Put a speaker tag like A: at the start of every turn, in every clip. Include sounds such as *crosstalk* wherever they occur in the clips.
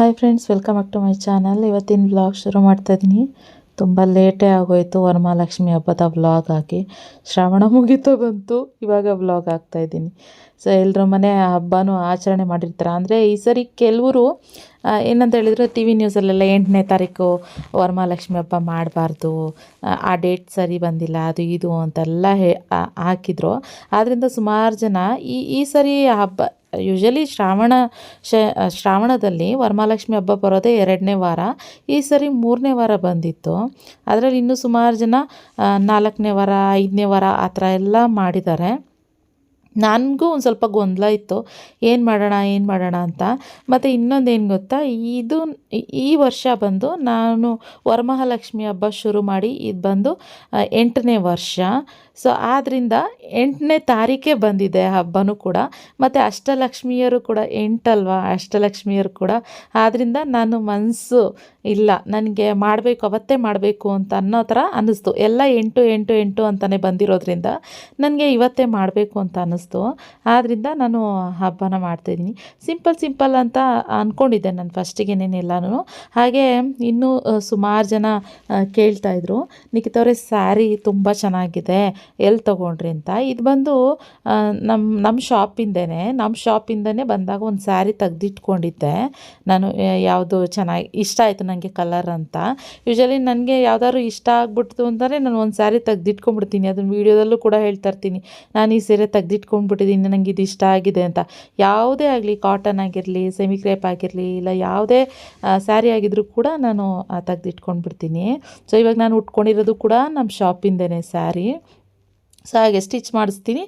A: Hi friends welcome back to my channel ಇವತ್ತಿನ vlog ಶುರು ಮಾಡ್ತಾ ಇದ್ದೀನಿ ತುಂಬ ಲೇಟೇ ಆಗೋಯಿತು. ವರಮಹಾಲಕ್ಷ್ಮಿ ಹಬ್ಬದ ವ್ಲಾಗ್ ಹಾಕಿ ಶ್ರಾವಣ ಮುಗೀತು ಬಂತು. ಇವಾಗ ವ್ಲಾಗ್ ಆಗ್ತಾ ಇದ್ದೀನಿ ಸೊ ಎಲ್ಲರ ಮನೆ ಹಬ್ಬನೂ ಆಚರಣೆ ಮಾಡಿರ್ತಾರೆ? ಅಂದರೆ ಈ ಸರಿ ಕೆಲವರು ಏನಂತ ಹೇಳಿದರೆ ಟಿ ವಿ ನ್ಯೂಸಲ್ಲೆಲ್ಲ ಎಂಟನೇ ತಾರೀಕು ವರಮಹಾಲಕ್ಷ್ಮಿ ಹಬ್ಬ ಮಾಡಬಾರ್ದು. ಆ ಡೇಟ್ ಸರಿ ಬಂದಿಲ್ಲ, ಅದು ಇದು ಅಂತೆಲ್ಲ ಹೇ ಹಾಕಿದ್ರು. ಆದ್ದರಿಂದ ಸುಮಾರು ಜನ ಈ ಈ ಸರಿ ಹಬ್ಬ ಯೂಶಲಿ ಶ್ರಾವಣ ಶ ಶ್ರಾವಣದಲ್ಲಿ ವರಮಹಾಲಕ್ಷ್ಮಿ ಹಬ್ಬ ಬರೋದೇ ಎರಡನೇ ವಾರ. ಈ ಸರಿ ಮೂರನೇ ವಾರ ಬಂದಿತ್ತು. ಅದರಲ್ಲಿ ಇನ್ನೂ ಸುಮಾರು ಜನ ನಾಲ್ಕನೇ ವಾರ, ಐದನೇ ವಾರ ಆ ಥರ ಎಲ್ಲ ಮಾಡಿದ್ದಾರೆ. ನನಗೂ ಒಂದು ಸ್ವಲ್ಪ ಗೊಂದಲ ಇತ್ತು. ಏನು ಮಾಡೋಣ ಏನು ಮಾಡೋಣ ಅಂತ. ಮತ್ತು ಇನ್ನೊಂದು ಏನು ಗೊತ್ತಾ? ಇದು ಈ- ವರ್ಷ ಬಂದು ನಾನು ವರಮಹಾಲಕ್ಷ್ಮಿ ಹಬ್ಬ ಶುರು ಮಾಡಿ ಇದು ಬಂದು ಎಂಟನೇ ವರ್ಷ. ಸೊ ಆದ್ದರಿಂದ ಎಂಟನೇ ತಾರೀಕೆ ಬಂದಿದೆ ಹಬ್ಬನೂ ಕೂಡ. ಮತ್ತು ಅಷ್ಟಲಕ್ಷ್ಮಿಯರು ಕೂಡ ಎಂಟಲ್ವಾ? ಅಷ್ಟಲಕ್ಷ್ಮಿಯರು ಕೂಡ. ಆದ್ದರಿಂದ ನಾನು ಮನಸ್ಸು ಇಲ್ಲ. ನನಗೆ ಮಾಡಬೇಕು, ಅವತ್ತೇ ಮಾಡಬೇಕು ಅಂತ ಅನ್ನೋ ಥರ ಅನ್ನಿಸ್ತು. ಎಲ್ಲ ಎಂಟು ಎಂಟು ಎಂಟು ಅಂತಲೇ ಬಂದಿರೋದ್ರಿಂದ ನನಗೆ ಇವತ್ತೇ ಮಾಡಬೇಕು ಅಂತ ಅನ್ನಿಸ್ತು. ಆದ್ದರಿಂದ ನಾನು ಹಬ್ಬನ ಮಾಡ್ತಾಯಿದ್ದೀನಿ ಸಿಂಪಲ್ ಸಿಂಪಲ್ ಅಂತ ಅಂದ್ಕೊಂಡಿದ್ದೆ ನಾನು ಫಸ್ಟಿಗೇನೇನೆಲ್ಲನೂ ಹಾಗೆ ಇನ್ನೂ ಸುಮಾರು ಜನ ಕೇಳ್ತಾಯಿದ್ರು ನಿಖಿತವ್ರೆ ಸ್ಯಾರಿ ತುಂಬ ಚೆನ್ನಾಗಿದೆ. ಎಲ್ಲಿ ತೊಗೊಂಡ್ರಿ ಅಂತ? ಇದು ಬಂದು ನಮ್ಮ ನಮ್ಮ ಶಾಪಿಂದನೇ ನಮ್ಮ ಶಾಪಿಂದನೇ ಬಂದಾಗ ಒಂದು ಸ್ಯಾರಿ ತೆಗೆದಿಟ್ಕೊಂಡಿದ್ದೆ. ನಾನು ಯಾವುದು ಚೆನ್ನಾಗಿ, ಇಷ್ಟ ಆಯಿತು ನನಗೆ ಕಲರ್ ಅಂತ. ಯೂಶಲಿ ನನಗೆ ಯಾವ್ದಾದ್ರು ಇಷ್ಟ ಆಗ್ಬಿಡ್ತು ಅಂತಲೇ ನಾನು ಒಂದು ಸ್ಯಾರಿ ತೆಗೆದಿಟ್ಕೊಂಡ್ಬಿಡ್ತೀನಿ. ಅದನ್ನು ವೀಡಿಯೋದಲ್ಲೂ ಕೂಡ ಹೇಳ್ತಾ ಇರ್ತೀನಿ. ನಾನು ಈ ಸೀರೆ ತೆಗ್ದಿಟ್ಕೊಂಡ್ಬಿಟ್ಟಿದ್ದೀನಿ ನನಗೆ ಇದು ಇಷ್ಟ ಆಗಿದೆ ಅಂತ. ಯಾವುದೇ ಆಗಲಿ ಕಾಟನ್ ಆಗಿರಲಿ ಸೆಮಿ ಕ್ರೇಪ್ ಆಗಿರಲಿ, ಇಲ್ಲ ಯಾವುದೇ ಸ್ಯಾರಿ ಆಗಿದ್ರೂ ಕೂಡ ನಾನು ತೆಗ್ದಿಟ್ಕೊಂಡ್ಬಿಡ್ತೀನಿ. ಸೊ ಇವಾಗ ನಾನು ಉಟ್ಕೊಂಡಿರೋದು ಕೂಡ ನಮ್ಮ ಶಾಪಿಂದನೇ ಸ್ಯಾರಿ ಸೊ ಹಾಗೆ ಸ್ಟಿಚ್ ಮಾಡಿಸ್ತೀನಿ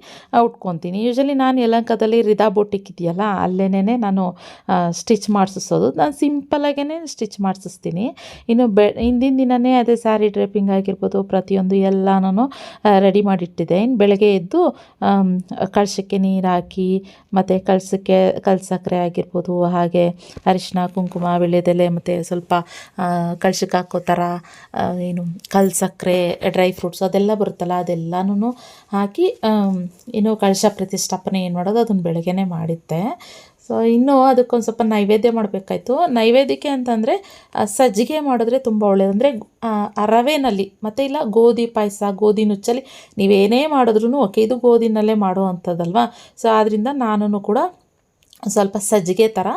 A: ಉಟ್ಕೊತೀನಿ. ಯೂಶಲಿ ನಾನು ಯಲಂಕದಲ್ಲಿ ರಿದಾ ಬೋಟಿಕ್ ಇದೆಯಲ್ಲ ಅಲ್ಲೇನೇ ನಾನು ಸ್ಟಿಚ್ ಮಾಡಿಸೋದು ನಾನು ಸಿಂಪಲಾಗೇ ಸ್ಟಿಚ್ ಮಾಡಿಸ್ತೀನಿ. ಇನ್ನು ಬೆ, ಹಿಂದಿನ ದಿನವೇ ಅದೇ ಸ್ಯಾರಿ ಡ್ರೇಪಿಂಗ್ ಆಗಿರ್ಬೋದು, ಪ್ರತಿಯೊಂದು ಎಲ್ಲನೂ ರೆಡಿ ಮಾಡಿಟ್ಟಿದ್ದೆ. ಇನ್ನು ಬೆಳಗ್ಗೆ ಎದ್ದು ಕಳಶಕ್ಕೆ ನೀರು ಹಾಕಿ, ಮತ್ತು ಕಳಸಕ್ಕೆ ಕಳಸಕ್ಕರೆ ಆಗಿರ್ಬೋದು, ಹಾಗೆ ಅರಿಶಿನ ಕುಂಕುಮ ವೀಳ್ಯದೆಲೆ ಮತ್ತು ಸ್ವಲ್ಪ ಕಳಶಕ್ಕೆ ಹಾಕೋ ಥರ ಏನು ಕಲ್ಸಕ್ಕರೆ ಡ್ರೈ ಫ್ರೂಟ್ಸ್ ಅದೆಲ್ಲ ಬರುತ್ತಲ್ಲ ಅದೆಲ್ಲನೂ ಹಾಕಿ ಇನ್ನು ಕಳಶ ಪ್ರತಿಷ್ಠಾಪನೆ ಏನು ಮಾಡೋದು, ಅದನ್ನು ಬೆಳಗ್ಗೆನೇ ಮಾಡಿದ್ದೆ. ಸೊ ಇನ್ನೂ ಅದಕ್ಕೊಂದು ಸ್ವಲ್ಪ ನೈವೇದ್ಯ ಮಾಡಬೇಕಾಯ್ತು. ನೈವೇದ್ಯಕ್ಕೆ ಅಂತಂದರೆ ಸಜ್ಜಿಗೆ ಮಾಡಿದ್ರೆ ತುಂಬ ಒಳ್ಳೆಯದು ಅಂದರೆ ರವೆನಲ್ಲಿ, ಮತ್ತು ಇಲ್ಲ ಗೋಧಿ ಪಾಯಸ, ಗೋಧಿ ನುಚ್ಚಲ್ಲಿ ನೀವೇನೇ ಮಾಡಿದ್ರೂ ಓಕೆ, ಇದು ಗೋಧಿನಲ್ಲೇ ಮಾಡೋ ಅಂಥದ್ದಲ್ವಾ ಸೊ ಆದ್ದರಿಂದ ನಾನು ಕೂಡ ಸ್ವಲ್ಪ ಸಜ್ಜಿಗೆ ಥರ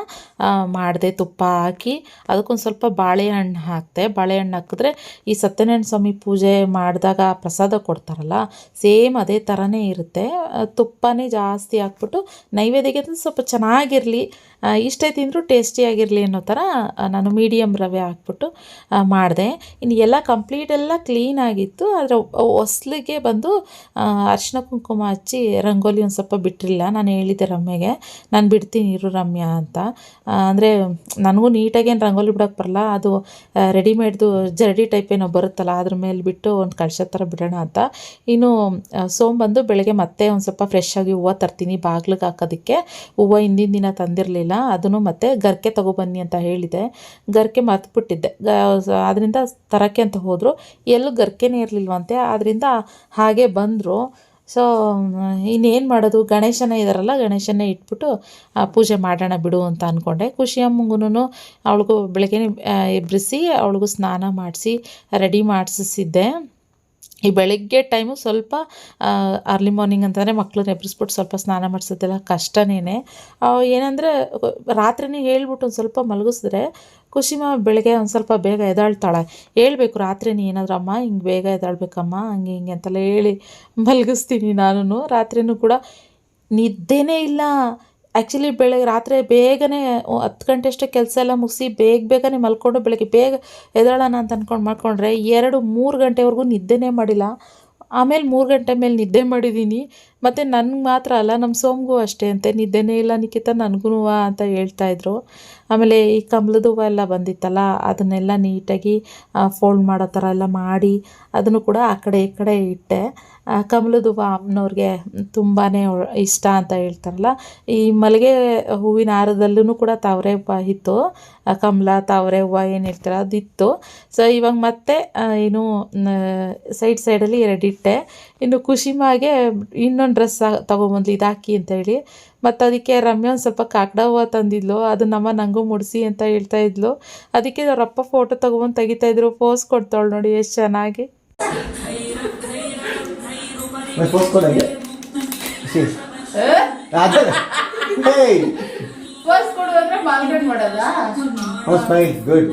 A: ಮಾಡಿದೆ ತುಪ್ಪ ಹಾಕಿ, ಅದಕ್ಕೊಂದು ಸ್ವಲ್ಪ ಬಾಳೆಹಣ್ಣು ಹಾಕಿದೆ. ಬಾಳೆಹಣ್ಣು ಹಾಕಿದ್ರೆ ಈ ಸತ್ಯನಾರಾಯಣ ಸ್ವಾಮಿ ಪೂಜೆ ಮಾಡಿದಾಗ ಪ್ರಸಾದ ಕೊಡ್ತಾರಲ್ಲ, ಸೇಮ್ ಅದೇ ಥರನೇ ಇರುತ್ತೆ. ತುಪ್ಪನೇ ಜಾಸ್ತಿ ಹಾಕ್ಬಿಟ್ಟು ನೈವೇದ್ಯಕ್ಕೆ ಸ್ವಲ್ಪ ಚೆನ್ನಾಗಿರಲಿ. ಇಷ್ಟೇ ತಿಂದರೂ ಟೇಸ್ಟಿಯಾಗಿರಲಿ ಅನ್ನೋ ಥರ ನಾನು ಮೀಡಿಯಮ್ ರವೆ ಹಾಕ್ಬಿಟ್ಟು ಮಾಡಿದೆ. ಇನ್ನು ಎಲ್ಲ ಕಂಪ್ಲೀಟ್ ಎಲ್ಲ ಕ್ಲೀನ್ ಆಗಿತ್ತು. ಆದರೆ ಹೊಸ್ಲಿಗೆ ಬಂದು ಅರಿಶಿನ ಕುಂಕುಮ ಹಚ್ಚಿ ರಂಗೋಲಿ ಒಂದು ಸ್ವಲ್ಪ ಬಿಟ್ಟಿರಲಿಲ್ಲ. ನಾನು ಹೇಳಿದ್ದೆ ರಮ್ಯಗೆ, ನಾನು ಬಿಡ್ತೀನಿ ಇರು ರಮ್ಯಾ ಅಂತ. ಅಂದರೆ ನನಗೂ ನೀಟಾಗೇನು ರಂಗೋಲಿ ಬಿಡೋಕ್ಕೆ ಬರಲ್ಲ. ಅದು ರೆಡಿಮೇಡ್ದು ಜರಡಿ ಟೈಪ್ ಏನೋ ಬರುತ್ತಲ್ಲ, ಅದ್ರ ಮೇಲೆ ಬಿಟ್ಟು ಒಂದು ಕಳಶ ಥರ ಬಿಡೋಣ ಅಂತ. ಇನ್ನು ಸೋಮ್ ಬಂದು ಬೆಳಗ್ಗೆ ಮತ್ತೆ ಒಂದು ಸ್ವಲ್ಪ ಫ್ರೆಶ್ ಆಗಿ ಹೂವು ತರ್ತೀನಿ, ಬಾಗ್ಲಿಗೆ ಹಾಕೋದಕ್ಕೆ. ಹೂವು ಹಿಂದಿನ ದಿನ ತಂದಿರಲಿಲ್ಲ. ಅದನ್ನು ಮತ್ತೆ ಗರ್ಕೆ ತಗೊಬನ್ನಿ ಅಂತ ಹೇಳಿದೆ. ಗರ್ಕೆ ಮರ್ತ್ಬಿಟ್ಟಿದ್ದೆ ಅದರಿಂದ ತರಕ್ಕೆ ಅಂತ ಹೋದರು. ಎಲ್ಲೂ ಗರ್ಕೆನೇ ಇರಲಿಲ್ವಂತೆ. ಆದ್ದರಿಂದ ಹಾಗೆ ಬಂದರು. ಸೊ ಇನ್ನೇನು ಮಾಡೋದು? ಗಣೇಶನ ಇದಾರಲ್ಲ ಗಣೇಶನೇ ಇಟ್ಬಿಟ್ಟು ಪೂಜೆ ಮಾಡೋಣ ಬಿಡು ಅಂತ ಅಂದ್ಕೊಂಡೆ ಖುಷಿ ಅಮ್ಮಂಗೂ ಅವಳಿಗೂ ಬೆಳಗ್ಗೆ ಎಬ್ಬಿಸಿ ಅವಳಿಗೂ ಸ್ನಾನ ಮಾಡಿಸಿ, ರೆಡಿ ಮಾಡಿಸಿದ್ದೆ ಈ ಬೆಳಗ್ಗೆ ಟೈಮು ಸ್ವಲ್ಪ ಅರ್ಲಿ ಮಾರ್ನಿಂಗ್ ಅಂತಂದರೆ ಮಕ್ಳನ್ನ ಎಬ್ಬಿಸ್ಬಿಟ್ಟು ಸ್ವಲ್ಪ ಸ್ನಾನ ಮಾಡಿಸೋದೆಲ್ಲ ಕಷ್ಟನೇ ಏನಂದರೆ, ರಾತ್ರಿನೇ ಹೇಳ್ಬಿಟ್ಟು ಒಂದು ಸ್ವಲ್ಪ ಮಲಗಿಸಿದ್ರೆ ಖುಷಿಮ ಬೆಳಗ್ಗೆ ಒಂದು ಸ್ವಲ್ಪ ಬೇಗ ಎದ್ದಾಳ್ತಾಳೆ. ಹೇಳ್ಬೇಕು ರಾತ್ರಿನೇ ಏನಾದರೂ ಅಮ್ಮ, ಹಿಂಗೆ ಬೇಗ ಎದಾಳ್ಬೇಕಮ್ಮ ಹಂಗೆ ಹಿಂಗೆ ಅಂತೆಲ್ಲ ಹೇಳಿ ಮಲಗಿಸ್ತೀನಿ ನಾನು ರಾತ್ರಿನೂ ಕೂಡ ನಿದ್ದೆನೇ ಇಲ್ಲ. ಆ್ಯಕ್ಚುಲಿ ಬೆಳಗ್ಗೆ ರಾತ್ರಿ ಬೇಗನೆ ಹತ್ತು ಗಂಟೆ ಅಷ್ಟೇ ಕೆಲಸ ಎಲ್ಲ ಮುಗಿಸಿ ಬೇಗ ಬೇಗನೆ ಮಲ್ಕೊಂಡು ಬೆಳಗ್ಗೆ ಬೇಗ ಎದ್ದೇಳೋಣ ಅಂತ ಅಂದ್ಕೊಂಡು ಮಾಡ್ಕೊಂಡ್ರೆ ಎರಡು ಮೂರು ಗಂಟೆವರೆಗೂ ನಿದ್ದೆನೇ ಮಾಡಿಲ್ಲ. ಆಮೇಲೆ ಮೂರು ಗಂಟೆ ಮೇಲೆ ನಿದ್ದೆ ಮಾಡಿದ್ದೀನಿ ಮತ್ತು ನನಗೆ ಮಾತ್ರ ಅಲ್ಲ ನಮ್ಮ ಸೋಮ್ಗೂ ಅಷ್ಟೇ ಅಂತೆ. ನಿದ್ದೆನೇ ಇಲ್ಲ ನಿಖಿತ, ನನಗೂ ಅಂತ ಹೇಳ್ತಾಯಿದ್ರು ಆಮೇಲೆ ಈ ಕಮಲದ ಹೂವು ಎಲ್ಲ ಬಂದಿತ್ತಲ್ಲ, ಅದನ್ನೆಲ್ಲ ನೀಟಾಗಿ ಫೋಲ್ಡ್ ಮಾಡೋ ಥರ ಎಲ್ಲ ಮಾಡಿ, ಅದನ್ನು ಕೂಡ ಆ ಕಡೆ ಈ ಕಡೆ ಇಟ್ಟೆ. ಕಮಲದ ಹೂವು ಅಮ್ಮನವ್ರಿಗೆ ತುಂಬಾ ಇಷ್ಟ ಅಂತ ಹೇಳ್ತಾರಲ್ಲ. ಈ ಮಲ್ಲಿಗೆ ಹೂವಿನ ಹಾರದಲ್ಲೂ ಕೂಡ ತಾವರೆ ಹೂವು ಇತ್ತು. ಕಮಲ, ತಾವರೆ ಹೂವು ಏನು ಹೇಳ್ತಾರೆ, ಅದಿತ್ತು. ಸೊ ಇವಾಗ ಮತ್ತೆ ಏನು ಸೈಡ್ ಸೈಡಲ್ಲಿ ಎರಡಿಟ್ಟೆ ಇನ್ನು ಖುಷಿಮಾಗೆ ಇನ್ನೊಂದು ಡ್ರೆಸ್ ತೊಗೊಂಬಂದ್ಲು ಇದಾಕಿ ಅಂತೇಳಿ ಮತ್ತು ಅದಕ್ಕೆ ರಮ್ಯ ಒಂದು ಸ್ವಲ್ಪ ಕಾಕಡ ಹೂವು ತಂದಿದ್ಲು ಅದು ನಮ್ಮ ನನಗೂ ಮುಡಿಸಿ ಅಂತ ಹೇಳ್ತಾ ಇದ್ಲು. ಅದಕ್ಕೆ ಅವರಪ್ಪ ಫೋಟೋ ತೊಗೊಬಂದು ತೆಗಿತಾ ಇದ್ರು ಪೋಸ್ ಕೊಡ್ತಾಳೆ ನೋಡಿ ಎಷ್ಟು ಚೆನ್ನಾಗಿ.
B: ಗುಡ್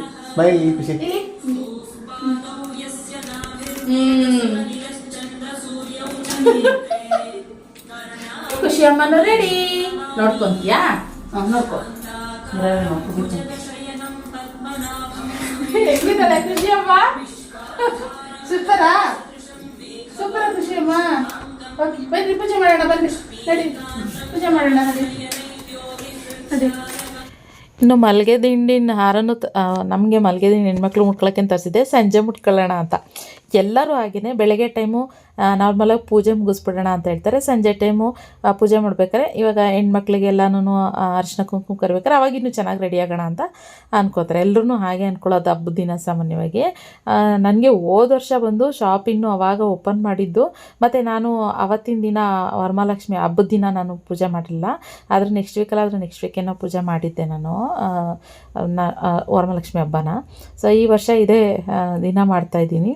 B: *laughs*
A: ಖುಷಿ ಅಮ್ಮನ ರೆಡಿ ನೋಡ್ಕೊಂತೀಯಾ? ಹಾಂ ನೋಡ್ಕೊ. ಹೆಂಗಿದ್ದಾಳೆ ಖುಷಿ ಅಮ್ಮ? ಸೂಪರಾ? ಸೂಪರ ಖುಷಿ ಅಮ್ಮ. ಓಕೆ, ಬನ್ನಿ, ಪೂಜೆ ಮಾಡೋಣ, ಬನ್ನಿ. ನಡಿ. ಪೂಜೆ ಮಾಡೋಣ, ನಡಿ. ಇನ್ನು ಮಲ್ಗೆ ದಿಂಡಿನ ಹಾರನ್ನು ನಮಗೆ ಮಲ್ಗೆ ದಿಂಡಿ ಹೆಣ್ಮಕ್ಳು ಮುಟ್ಕೊಳ್ಳೋಕೆ ತರಿಸಿದ್ದೆ. ಸಂಜೆ ಮುಟ್ಕೊಳ್ಳೋಣ ಅಂತ. ಎಲ್ಲರೂ ಹಾಗೆಯೇ ಬೆಳಗ್ಗೆ ಟೈಮು ನಾರ್ಮಲಾಗಿ ಪೂಜೆ ಮುಗಿಸ್ಬಿಡೋಣ ಅಂತ ಹೇಳ್ತಾರೆ. ಸಂಜೆ ಟೈಮು ಪೂಜೆ ಮಾಡ್ಬೇಕಾದ್ರೆ ಇವಾಗ ಹೆಣ್ಮಕ್ಳಿಗೆಲ್ಲನೂ ಅರಿಶಿನ ಕುಂಕುಮ ಕರಿಬೇಕಾರೆ ಅವಾಗ ಇನ್ನೂ ಚೆನ್ನಾಗಿ ರೆಡಿ ಆಗೋಣ ಅಂತ ಅನ್ಕೋತಾರೆ. ಎಲ್ಲರೂ ಹಾಗೆ ಅಂದ್ಕೊಳ್ಳೋದು ಹಬ್ಬದ ದಿನ ಸಾಮಾನ್ಯವಾಗಿ. ನನಗೆ ಹೋದ ವರ್ಷ ಬಂದು ಶಾಪ್ ಇನ್ನೂ ಅವಾಗ ಓಪನ್ ಮಾಡಿದ್ದು. ಮತ್ತು ನಾನು ಅವತ್ತಿನ ದಿನ ವರಮಹಾಲಕ್ಷ್ಮಿ ಹಬ್ಬದ ದಿನ ನಾನು ಪೂಜೆ ಮಾಡಲಿಲ್ಲ ಆದರೆ ನೆಕ್ಸ್ಟ್ ವೀಕಲ್ಲಾದರೂ ನೆಕ್ಸ್ಟ್ ವೀಕೇನೋ ಪೂಜೆ ಮಾಡಿದ್ದೆ ನಾನು ವರಮಹಾಲಕ್ಷ್ಮಿ ಹಬ್ಬನ. ಸೊ ಈ ವರ್ಷ ಇದೇ ದಿನ ಮಾಡ್ತಾಯಿದ್ದೀನಿ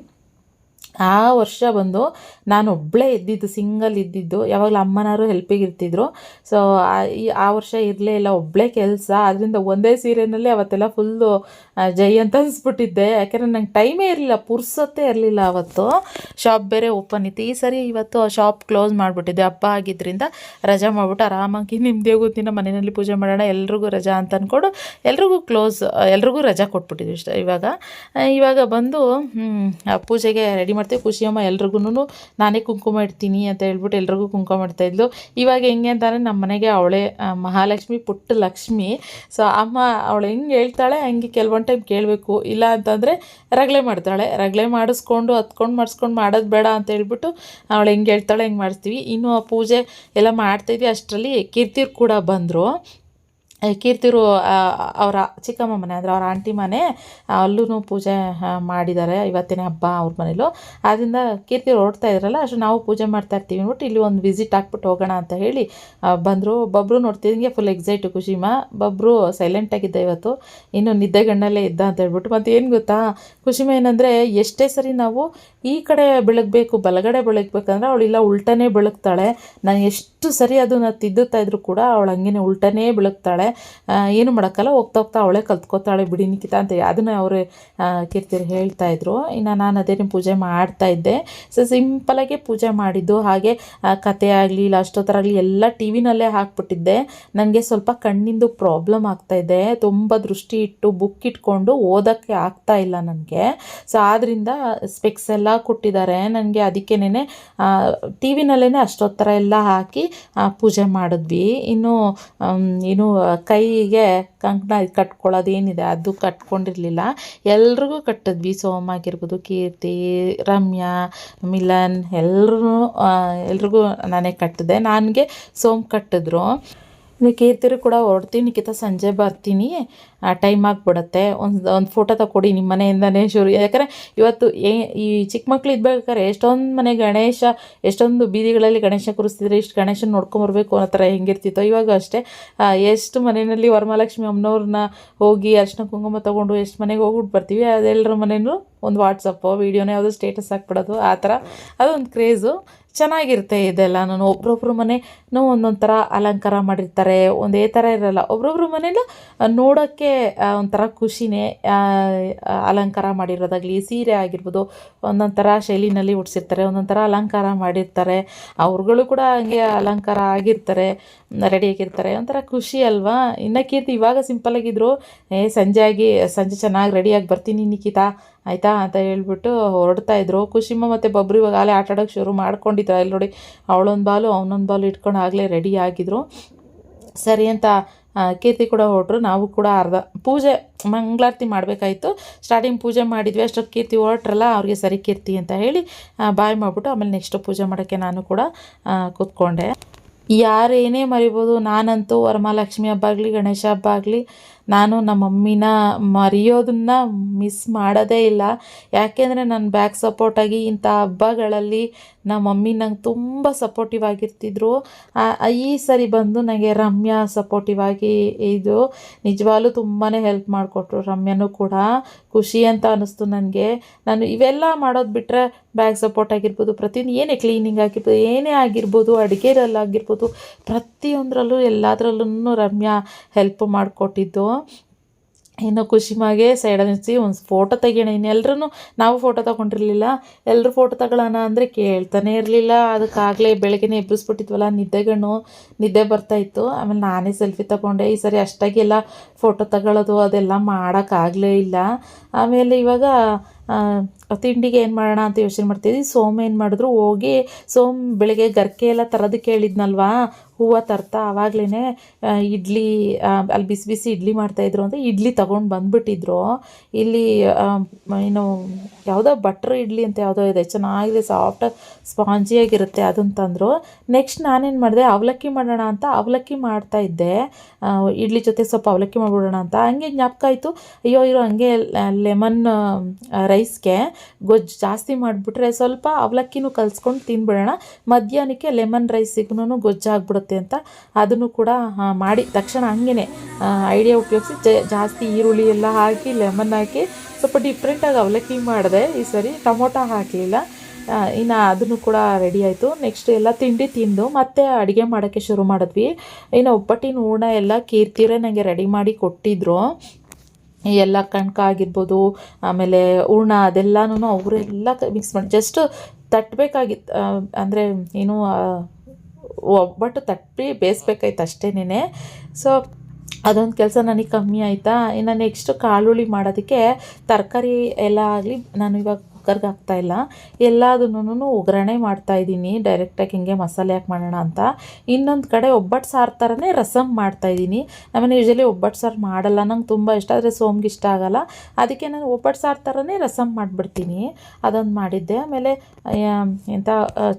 A: ಆ ವರ್ಷ ಬಂದು ನಾನು ಒಬ್ಬಳೇ ಇದ್ದಿದ್ದು ಸಿಂಗಲ್ ಇದ್ದಿದ್ದು. ಯಾವಾಗಲೂ ಅಮ್ಮನವರು ಹೆಲ್ಪಿಗೆ ಇರ್ತಿದ್ರು. ಸೊ ಈ ಆ ವರ್ಷ ಇರಲೇ ಇಲ್ಲ ಒಬ್ಬಳೇ ಕೆಲಸ. ಅದರಿಂದ ಒಂದೇ ಸೀರೆನಲ್ಲಿ ಅವತ್ತೆಲ್ಲ ಫುಲ್ಲು ಜೈ ಅಂತ ಅನಿಸ್ಬಿಟ್ಟಿದ್ದೆ. ಯಾಕೆಂದರೆ ನಂಗೆ ಟೈಮೇ ಇರಲಿಲ್ಲ ಪುರ್ಸತ್ತೇ ಇರಲಿಲ್ಲ ಅವತ್ತು. ಶಾಪ್ ಬೇರೆ ಓಪನ್ ಇತ್ತು. ಈ ಸರಿ ಇವತ್ತು ಶಾಪ್ ಕ್ಲೋಸ್ ಮಾಡಿಬಿಟ್ಟಿದ್ದೆ. ಹಬ್ಬ ಆಗಿದ್ದರಿಂದ ರಜಾ ಮಾಡಿಬಿಟ್ಟು ಆರಾಮಾಗಿ ನಿಮ್ಮದೇ ಗೊತ್ತಿನ ಮನೆಯಲ್ಲಿ ಪೂಜೆ ಮಾಡೋಣ ಎಲ್ರಿಗೂ ರಜಾ ಅಂತ ಅಂದ್ಕೊಂಡು ಎಲ್ರಿಗೂ ಕ್ಲೋಸ್ ಎಲ್ರಿಗೂ ರಜಾ ಕೊಟ್ಬಿಟ್ಟಿದ್ವಿ ಇಷ್ಟ ಇವಾಗ. ಆ, ಇವಾಗ ಬಂದು ಪೂಜೆಗೆ ರೆಡಿ ಮಾಡ್ತೀವಿ ಖುಷಿಯಮ್ಮ ಎಲ್ರಿಗೂ ನಾನೇ ಕುಂಕುಮ ಇಡ್ತೀನಿ ಅಂತ ಹೇಳ್ಬಿಟ್ಟು ಎಲ್ರಿಗೂ ಕುಂಕುಮ ಇಡ್ತಾಯಿದ್ಲು ಇವಾಗ ಹೆಂಗೆ ಅಂತಾರೆ ನಮ್ಮ ಮನೆಗೆ ಅವಳೇ ಮಹಾಲಕ್ಷ್ಮಿ, ಪುಟ್ಟ ಲಕ್ಷ್ಮಿ. ಸೊ ಅಮ್ಮ ಅವಳು ಹೆಂಗೆ ಹೇಳ್ತಾಳೆ ಹಂಗೆ ಕೆಲವೊಂದು ಟೈಮ್ ಕೇಳಬೇಕು. ಇಲ್ಲ ಅಂತಂದರೆ ರಗಳೆ ಮಾಡ್ತಾಳೆ. ರಗಳೆ ಮಾಡಿಸ್ಕೊಂಡು, ಹತ್ಕೊಂಡು ಮಾಡಿಸ್ಕೊಂಡು ಮಾಡೋದು ಬೇಡ ಅಂತ ಹೇಳ್ಬಿಟ್ಟು ಅವಳು ಹೆಂಗೆ ಹೇಳ್ತಾಳೆ, ಹೆಂಗೆ ಮಾಡಿಸ್ತೀವಿ. ಇನ್ನು ಪೂಜೆ ಎಲ್ಲ ಮಾಡ್ತಾಯಿದ್ವಿ ಅಷ್ಟರಲ್ಲಿ ಕೀರ್ತಿರು ಕೂಡ ಬಂದರು. ಕೀರ್ತಿರು ಅವರ ಚಿಕ್ಕಮ್ಮ ಮನೆ ಅಂದರೆ ಅವರ ಆಂಟಿ ಮನೆ ಅಲ್ಲೂ ಪೂಜೆ ಮಾಡಿದ್ದಾರೆ ಇವತ್ತಿನ ಹಬ್ಬ ಅವ್ರ ಮನೇಲೂ. ಆದ್ದರಿಂದ ಕೀರ್ತಿ ಓಡ್ತಾ ಇದ್ರಲ್ಲ, ಅಷ್ಟು ನಾವು ಪೂಜೆ ಮಾಡ್ತಾ ಇರ್ತೀವಿ ಅಂದ್ಬಿಟ್ಟು ಇಲ್ಲಿ ಒಂದು ವಿಸಿಟ್ ಹಾಕ್ಬಿಟ್ಟು ಹೋಗೋಣ ಅಂತ ಹೇಳಿ ಬಂದರು. ಬಬ್ರು ನೋಡ್ತಿದ್ದಂಗೆ ಫುಲ್ ಎಕ್ಸೈಟು ಖುಷಿಮಾ. ಬಬ್ರು ಸೈಲೆಂಟಾಗಿದ್ದ ಇವತ್ತು. ಇನ್ನು ನಿದ್ದೆಗಣ್ಣಲ್ಲೇ ಇದ್ದ ಅಂತ ಹೇಳ್ಬಿಟ್ಟು, ಮತ್ತು ಏನು ಗೊತ್ತಾ? ಖುಷಿಮ ಏನಂದರೆ ಎಷ್ಟೇ ಸರಿ ನಾವು ಈ ಕಡೆ ಬೆಳಗಬೇಕು, ಬಲಗಡೆ ಬೆಳಗ್ಬೇಕಂದ್ರೆ ಅವಳಿಲ್ಲ ಉಲ್ಟನೇ ಬೆಳಗ್ತಾಳೆ. ನಾನು ಎಷ್ಟು ಸರಿ ಅದನ್ನು ತಿದ್ದುತ್ತಾ ಇದ್ರು ಕೂಡ ಅವಳು ಹಂಗೆ ಉಲ್ಟನೇ ಬೆಳಗ್ತಾಳೆ. ಆ, ಏನು ಮಾಡೋಕ್ಕಲ್ಲ ಹೋಗ್ತಾ ಹೋಗ್ತಾ ಅವಳೇ ಕಲ್ತ್ಕೋತಾಳೆ ಬಿಡಿ ನಿಖಿತ ಅಂತ ಅದನ್ನು ಅವರು ಕೀರ್ತಿರು ಹೇಳ್ತಾ ಇದ್ರು. ಇನ್ನು ನಾನು ಅದೇನೇ ಪೂಜೆ ಮಾಡ್ತಾ ಇದ್ದೆ. ಸೊ ಸಿಂಪಲಾಗೆ ಪೂಜೆ ಮಾಡಿದ್ದು. ಹಾಗೆ ಕತೆ ಆಗಲಿ ಇಲ್ಲ ಅಷ್ಟೊತ್ತರ ಆಗಲಿ ಎಲ್ಲ ಟಿ ವಿನಲ್ಲೇ ಹಾಕ್ಬಿಟ್ಟಿದ್ದೆ. ನನಗೆ ಸ್ವಲ್ಪ ಕಣ್ಣಿಂದು ಪ್ರಾಬ್ಲಮ್ ಆಗ್ತಾ ಇದೆ. ತುಂಬ ದೃಷ್ಟಿ ಇಟ್ಟು ಬುಕ್ ಇಟ್ಕೊಂಡು ಓದೋಕ್ಕೆ ಆಗ್ತಾ ಇಲ್ಲ ನನಗೆ. ಸೊ ಆದ್ದರಿಂದ ಸ್ಪೆಕ್ಸ್ ಎಲ್ಲ ಕೊಟ್ಟಿದ್ದಾರೆ. ನನಗೆ ಅದಕ್ಕೇನೆ ಟಿ ವಿನಲ್ಲೇ ಅಷ್ಟೊತ್ತರ ಎಲ್ಲ ಹಾಕಿ ಪೂಜೆ ಮಾಡಿದ್ವಿ. ಇನ್ನು ಏನು ಕೈಗೆ ಕಂಕಣ ಕಟ್ಕೊಳ್ಳೋದು ಏನಿದೆ ಅದು ಕಟ್ಕೊಂಡಿರಲಿಲ್ಲ. ಎಲ್ರಿಗೂ ಕಟ್ಟಿದ್ವಿ. ಸೋಮ ಆಗಿರ್ಬೋದು, ಕೀರ್ತಿ, ರಮ್ಯಾ, ಮಿಲನ್ ಎಲ್ಲರೂ ಎಲ್ರಿಗೂ ನಾನೇ ಕಟ್ಟಿದೆ. ನನಗೆ ಸೋಮ್ ಕಟ್ಟಿದ್ರು. ಕೀರ್ತಿರು ಕೂಡ ಹೊರಡ್ತೀನಿ. ನಿಖಿತ ಸಂಜೆ ಬರ್ತೀನಿ. ಟೈಮ್ ಆಗಿಬಿಡುತ್ತೆ. ಒಂದು ಒಂದು ಫೋಟೋ ತಗೊಡಿ ನಿಮ್ಮ ಮನೆಯಿಂದನೇ ಶುರು. ಯಾಕಂದರೆ ಇವತ್ತು ಏ, ಈ ಚಿಕ್ಕ ಮಕ್ಳು ಇದ್ಬೇಕಾದ್ರೆ ಎಷ್ಟೊಂದು ಮನೆ ಗಣೇಶ, ಎಷ್ಟೊಂದು ಬೀದಿಗಳಲ್ಲಿ ಗಣೇಶ ಕೂರಿಸ್ತಿದ್ರೆ ಇಷ್ಟು ಗಣೇಶನ ನೋಡ್ಕೊಂಬರ್ಬೇಕು ಅನ್ನೋ ಥರ ಹೆಂಗಿರ್ತಿತ್ತು ಇವಾಗ ಅಷ್ಟೇ. ಎಷ್ಟು ಮನೆಯಲ್ಲಿ ವರಮಹಾಲಕ್ಷ್ಮಿ ಅಮ್ಮನವ್ರನ್ನ ಹೋಗಿ ಅರ್ಶಿನ ಕುಂಕುಮ ತೊಗೊಂಡು ಎಷ್ಟು ಮನೆಗೆ ಹೋಗ್ಬಿಟ್ಟು ಬರ್ತೀವಿ ಅದೆಲ್ಲರ ಮನೇಲೂ ಒಂದು ವಾಟ್ಸಪ್ಪು ವೀಡಿಯೋನೇ ಯಾವುದೋ ಸ್ಟೇಟಸ್ ಹಾಕ್ಬಿಡೋದು, ಆ ಥರ. ಅದೊಂದು ಕ್ರೇಜು ಚೆನ್ನಾಗಿರುತ್ತೆ ಇದೆಲ್ಲ. ನಾನು ಒಬ್ರೊಬ್ರ ಮನೆನೂ ಒಂದೊಂದು ಥರ ಅಲಂಕಾರ ಮಾಡಿರ್ತಾರೆ. ಒಂದೇ ಥರ ಇರಲ್ಲ. ಒಬ್ರೊಬ್ರ ಮನೇಲೂ ನೋಡೋಕ್ಕೆ ಆ, ಒಂಥರ ಖುಷಿನೇ ಅಲಂಕಾರ ಮಾಡಿರೋದಾಗಲಿ ಸೀರೆ ಆಗಿರ್ಬೋದು ಒಂದೊಂದು ಶೈಲಿನಲ್ಲಿ ಉಡ್ಸಿರ್ತಾರೆ ಒಂದೊಂದು ಅಲಂಕಾರ ಮಾಡಿರ್ತಾರೆ. ಅವ್ರುಗಳು ಕೂಡ ಹಂಗೆ ಅಲಂಕಾರ ಆಗಿರ್ತಾರೆ ರೆಡಿಯಾಗಿರ್ತಾರೆ ಒಂಥರ ಖುಷಿ ಅಲ್ವಾ? ಇನ್ನು ಕೀರ್ತಿ ಇವಾಗ ಸಿಂಪಲಾಗಿದ್ದರು ಏ ಸಂಜೆ ಆಗಿ ಸಂಜೆ ಚೆನ್ನಾಗಿ ರೆಡಿಯಾಗಿ ಬರ್ತೀನಿ ನಿಖಿತಾ ಆಯಿತಾ ಅಂತ ಹೇಳ್ಬಿಟ್ಟು ಹೊರಡ್ತಾ ಇದ್ರು. ಖುಷಿಮ್ಮ ಮತ್ತು ಬಬ್ರು ಇವಾಗ ಆಗಲೇ ಆಟ ಆಡೋಕ್ಕೆ ಶುರು ಮಾಡ್ಕೊಂಡಿದ್ರು. ಅಲ್ಲಿ ನೋಡಿ ಅವಳೊಂದು ಬಾಲು ಅವನೊಂದು ಬಾಲು ಇಟ್ಕೊಂಡು ಆಗಲೇ ರೆಡಿ ಆಗಿದ್ರು. ಸರಿ ಅಂತ ಕೀರ್ತಿ ಕೂಡ ಹೊರಟ್ರು, ನಾವು ಕೂಡ ಅರ್ಧ ಪೂಜೆ ಮಂಗಳಾರತಿ ಮಾಡಬೇಕಾಯ್ತು. ಸ್ಟಾರ್ಟಿಂಗ್ ಪೂಜೆ ಮಾಡಿದ್ವಿ, ಅಷ್ಟೊತ್ತು ಕೀರ್ತಿ ಹೊರಟ್ರಲ್ಲ, ಅವ್ರಿಗೆ ಸರಿ ಕೀರ್ತಿ ಅಂತ ಹೇಳಿ ಬಾಯ್ ಮಾಡಿಬಿಟ್ಟು ಆಮೇಲೆ ನೆಕ್ಸ್ಟ್ ಪೂಜೆ ಮಾಡೋಕ್ಕೆ ನಾನು ಕೂಡ ಕೂತ್ಕೊಂಡೆ. ಯಾರು ಏನೇ ಮರಿಬೋದು, ನಾನಂತೂ ವರಮಹಾಲಕ್ಷ್ಮಿ ಹಬ್ಬ ಆಗಲಿ, ಗಣೇಶ ಹಬ್ಬ ಆಗಲಿ ನಾನು ನಮ್ಮ ಮಮ್ಮಿನ ಮರೆಯೋದನ್ನ ಮಿಸ್ ಮಾಡೋದೇ ಇಲ್ಲ. ಯಾಕೆಂದರೆ ನನ್ನ ಬ್ಯಾಕ್ ಸಪೋರ್ಟಾಗಿ ಇಂಥ ಹಬ್ಬಗಳಲ್ಲಿ ನಮ್ಮ ಮಮ್ಮಿ ನಂಗೆ ತುಂಬ ಸಪೋರ್ಟಿವ್ ಆಗಿರ್ತಿದ್ರು. ಈ ಸರಿ ಬಂದು ನನಗೆ ರಮ್ಯಾ ಸಪೋರ್ಟಿವ್ ಆಗಿ ಇದು ನಿಜವಾಗ್ಲೂ ತುಂಬಾ ಹೆಲ್ಪ್ ಮಾಡಿಕೊಟ್ರು ರಮ್ಯಾನೂ ಕೂಡ. ಖುಷಿ ಅಂತ ಅನ್ನಿಸ್ತು ನನಗೆ. ನಾನು ಇವೆಲ್ಲ ಮಾಡೋದು ಬಿಟ್ಟರೆ ಬ್ಯಾಗ್ ಸಪೋರ್ಟ್ ಆಗಿರ್ಬೋದು ಪ್ರತಿಯೊಂದು ಏನೇ ಕ್ಲೀನಿಂಗ್ ಆಗಿರ್ಬೋದು, ಏನೇ ಆಗಿರ್ಬೋದು, ಅಡುಗೆರಲ್ಲಾಗಿರ್ಬೋದು, ಪ್ರತಿಯೊಂದರಲ್ಲೂ ಎಲ್ಲದರಲ್ಲೂ ರಮ್ಯಾ ಹೆಲ್ಪ್ ಮಾಡಿಕೊಟ್ಟಿದ್ದು. ಇನ್ನು ಖುಷಿಮಾಗೆ ಸೈಡಲ್ಲಿ ನಿಲ್ಲಿಸಿ ಒಂದು ಫೋಟೋ ತೆಗಿಯೋಣ. ಇನ್ನೆಲ್ಲರೂ ನಾವು ಫೋಟೋ ತೊಗೊಂಡಿರಲಿಲ್ಲ. ಎಲ್ಲರೂ ಫೋಟೋ ತಗೊಳ್ಳೋಣ ಅಂದರೆ ಕೇಳ್ತಾನೆ ಇರಲಿಲ್ಲ. ಅದಕ್ಕಾಗಲೇ ಬೆಳಗ್ಗೆನೇ ಎಬ್ಬಿಸ್ಬಿಟ್ಟಿದ್ವಲ್ಲ, ನಿದ್ದೆಗಣ್ಣು, ನಿದ್ದೆ ಬರ್ತಾಯಿತ್ತು ಆಮೇಲೆ ನಾನೇ ಸೆಲ್ಫಿ ತಗೊಂಡೆ. ಈ ಸರಿ ಅಷ್ಟಾಗಿ ಎಲ್ಲ ಫೋಟೋ ತಗೊಳ್ಳೋದು ಅದೆಲ್ಲ ಮಾಡೋಕ್ಕಾಗಲೇ ಇಲ್ಲ. ಆಮೇಲೆ ಇವಾಗ ತಿಂಡಿಗೆ ಏನು ಮಾಡೋಣ ಅಂತ ಯೋಚನೆ ಮಾಡ್ತಿದ್ವಿ. ಸೋಮ ಏನು ಮಾಡಿದ್ರು, ಹೋಗಿ ಸೋಮ್ ಬೆಳಗ್ಗೆ ಗರ್ಕೆ ಎಲ್ಲ ತರೋದು ಕೇಳಿದ್ನಲ್ವಾ? ಹೂವು ತರ್ತಾ ಆವಾಗಲೇ ಇಡ್ಲಿ ಅಲ್ಲಿ ಬಿಸಿ ಬಿಸಿ ಇಡ್ಲಿ ಮಾಡ್ತಾಯಿದ್ರು ಅಂತ ಇಡ್ಲಿ ತೊಗೊಂಡು ಬಂದುಬಿಟ್ಟಿದ್ರು. ಇಲ್ಲಿ ಏನು, ಯಾವುದೋ ಬಟ್ರ್ ಇಡ್ಲಿ ಅಂತ ಯಾವುದೋ ಇದೆ. ಚೆನ್ನಾಗಿದೆ ಸಾಫ್ಟ್ ಸ್ಪಾಂಜಿಯಾಗಿರುತ್ತೆ ಅದನ್ನು ತಂದರು. ನೆಕ್ಸ್ಟ್ ನಾನೇನು ಮಾಡಿದೆ, ಅವಲಕ್ಕಿ ಮಾಡೋಣ ಅಂತ ಅವಲಕ್ಕಿ ಮಾಡ್ತಾ ಇದ್ದೆ. ಇಡ್ಲಿ ಜೊತೆ ಸ್ವಲ್ಪ ಅವಲಕ್ಕಿ ಮಾಡಿಬಿಡೋಣ ಅಂತ. ಹಂಗೆ ಜ್ಞಾಪಕ ಆಯಿತು. ಅಯ್ಯೋ, ಇರೋ ಹಂಗೆ ಲೆಮನ್ ರೈಸ್ಗೆ ಗೊಜ್ಜು ಜಾಸ್ತಿ ಮಾಡಿಬಿಟ್ರೆ ಸ್ವಲ್ಪ ಅವಲಕ್ಕಿನೂ ಕಲಿಸ್ಕೊಂಡು ತಿನ್ಬಿಡೋಣ. ಮಧ್ಯಾಹ್ನಕ್ಕೆ ಲೆಮನ್ ರೈಸಿಗೂ ಗೊಜ್ಜು ಆಗಿಬಿಡುತ್ತೆ ಅಂತ. ಅದನ್ನು ಕೂಡ ಮಾಡಿ ತಕ್ಷಣ ಹಂಗೆ ಐಡಿಯಾ ಉಪಯೋಗಿಸಿ ಜಾಸ್ತಿ ಈರುಳ್ಳಿ ಎಲ್ಲ ಹಾಕಿ, ಲೆಮನ್ ಹಾಕಿ ಸ್ವಲ್ಪ ಡಿಫ್ರೆಂಟಾಗಿ ಅವಲಕ್ಕಿ ಮಾಡಿದೆ. ಈ ಸರಿ ಟೊಮೊಟೊ ಹಾಕಲಿಲ್ಲ. ಇನ್ನು ಅದನ್ನು ಕೂಡ ರೆಡಿ ಆಯಿತು. ನೆಕ್ಸ್ಟ್ ಎಲ್ಲ ತಿಂಡಿ ತಿಂದು ಮತ್ತೆ ಅಡುಗೆ ಮಾಡೋಕ್ಕೆ ಶುರು ಮಾಡಿದ್ವಿ. ಇನ್ನು ಒಬ್ಬಟ್ಟಿನ ಹೂರ್ಣ ಎಲ್ಲ ಕೀರ್ತಿರೇ ನನಗೆ ರೆಡಿ ಮಾಡಿ ಕೊಟ್ಟಿದ್ರು. ಎಲ್ಲ ಕಣ್ಕ ಆಗಿರ್ಬೋದು, ಆಮೇಲೆ ಹೂರ್ಣ ಅದೆಲ್ಲನೂ ಅವರೆಲ್ಲ ಮಿಕ್ಸ್ ಮಾಡಿ ಜಸ್ಟ್ ತಟ್ಟಬೇಕಾಗಿತ್ತು ಅಂದರೆ ಏನು ಒಬ್ಬಟ್ಟು ತಟ್ಟಿ ಬೇಯಿಸ್ಬೇಕಾಯ್ತು ಅಷ್ಟೇನೆ ಸೊ ಅದೊಂದು ಕೆಲಸ ನನಗೆ ಕಮ್ಮಿ ಆಯಿತಾ. ಇನ್ನು ನೆಕ್ಸ್ಟು ಕಾಳುಳ್ಳಿ ಮಾಡೋದಕ್ಕೆ ತರಕಾರಿ ಎಲ್ಲ ಆಗಲಿ, ನಾನು ಇವಾಗ ಕುಕ್ಕರ್ಗೆ ಹಾಕ್ತಾಯಿಲ್ಲ ಎಲ್ಲದನ್ನೂ ಒಗ್ಗರಣೆ ಮಾಡ್ತಾಯಿದ್ದೀನಿ ಡೈರೆಕ್ಟಾಗಿ ಹಿಂಗೆ ಮಸಾಲೆ ಹಾಕಿ ಮಾಡೋಣ ಅಂತ. ಇನ್ನೊಂದು ಕಡೆ ಒಬ್ಬಟ್ಟು ಸಾರು ಥರನೇ ರಸಮ್ ಮಾಡ್ತಾಯಿದ್ದೀನಿ ನಮ್ಮನೆ ಯೂಶಲಿ ಒಬ್ಬಟ್ಟು ಸಾರು ಮಾಡಲ್ಲ. ನಂಗೆ ತುಂಬ ಇಷ್ಟ. ಆದರೆ ಸೋಮ್ಗೆ ಇಷ್ಟ ಆಗಲ್ಲ. ಅದಕ್ಕೆ ನಾನು ಒಬ್ಬಟ್ಟು ಸಾರು ಥರನೇ ರಸಮ್ ಮಾಡಿಬಿಡ್ತೀನಿ. ಅದೊಂದು ಮಾಡಿದ್ದೆ. ಆಮೇಲೆ ಎಂಥ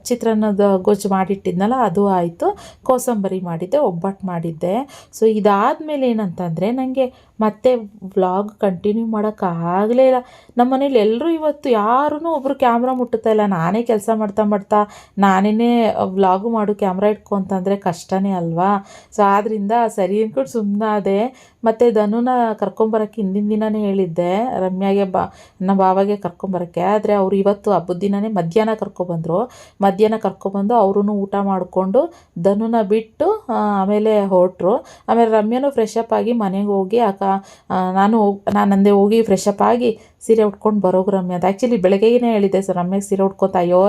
A: ಚಿತ್ರಾನ್ನದ ಗೊಜ್ಜು ಮಾಡಿಟ್ಟಿದ್ನಲ್ಲ, ಅದು ಆಯಿತು. ಕೋಸಂಬರಿ ಮಾಡಿದ್ದೆ, ಒಬ್ಬಟ್ಟು ಮಾಡಿದ್ದೆ. ಸೊ ಇದಾದಮೇಲೆ ಏನಂತಂದರೆ ನನಗೆ ಮತ್ತೆ ವ್ಲಾಗ್ ಕಂಟಿನ್ಯೂ ಮಾಡೋಕ್ಕಾಗಲೇ ಇಲ್ಲ. ನಮ್ಮ ಮನೇಲಿ ಎಲ್ಲರೂ ಇವತ್ತು ಯಾರೂ ಒಬ್ಬರು ಕ್ಯಾಮ್ರಾ ಮುಟ್ಟುತ್ತಾ ಇಲ್ಲ. ನಾನೇ ಕೆಲಸ ಮಾಡ್ತಾ ಮಾಡ್ತಾ ನಾನೇ ವ್ಲಾಗು ಮಾಡು, ಕ್ಯಾಮ್ರಾ ಇಟ್ಕೊಂತಂದರೆ ಕಷ್ಟನೇ ಅಲ್ವಾ? ಸೊ ಆದ್ದರಿಂದ ಸರಿ ಅಂದ್ಕೊಂಡು ಸುಮ್ಮನಾದೆ ಮತ್ತು ಧನುನ ಕರ್ಕೊಂಬರೋಕ್ಕೆ ಹಿಂದಿನ ದಿನವೇ ಹೇಳಿದ್ದೆ. ರಮ್ಯಾಗೆ ಬಾ ನಮ್ಮ ಬಾವಾಗೆ ಕರ್ಕೊಂಬರೋಕ್ಕೆ ಆದರೆ ಅವರು ಇವತ್ತು ಹಬ್ಬದ ದಿನವೇ ಮಧ್ಯಾಹ್ನ ಕರ್ಕೊಬಂದರು ಮಧ್ಯಾಹ್ನ ಕರ್ಕೊಬಂದು ಅವರೂ ಊಟ ಮಾಡಿಕೊಂಡು ಧನುನ ಬಿಟ್ಟು ಆಮೇಲೆ ಹೊರಟ್ರು. ಆಮೇಲೆ ರಮ್ಯನೂ ಫ್ರೆಶ್ ಅಪ್ ಆಗಿ ಮನೆಗೆ ಹೋಗಿ ಅಕ್ಕ ನಾನು ಹೋಗಿ, ನಾನು ಅಂದೆ ಹೋಗಿ ಫ್ರೆಶ್ ಅಪ್ ಆಗಿ ಸೀರೆ ಉಟ್ಕೊಂಡು ಬರೋಗು ರಮ್ಯ ಅದು ಆ್ಯಕ್ಚುಲಿ ಬೆಳಗ್ಗೆನೇ ಹೇಳಿದ್ದೆ, ಸರ್, ಅಮ್ಮಗೆ ಸೀರೆ ಉಟ್ಕೊತ, ಅಯ್ಯೋ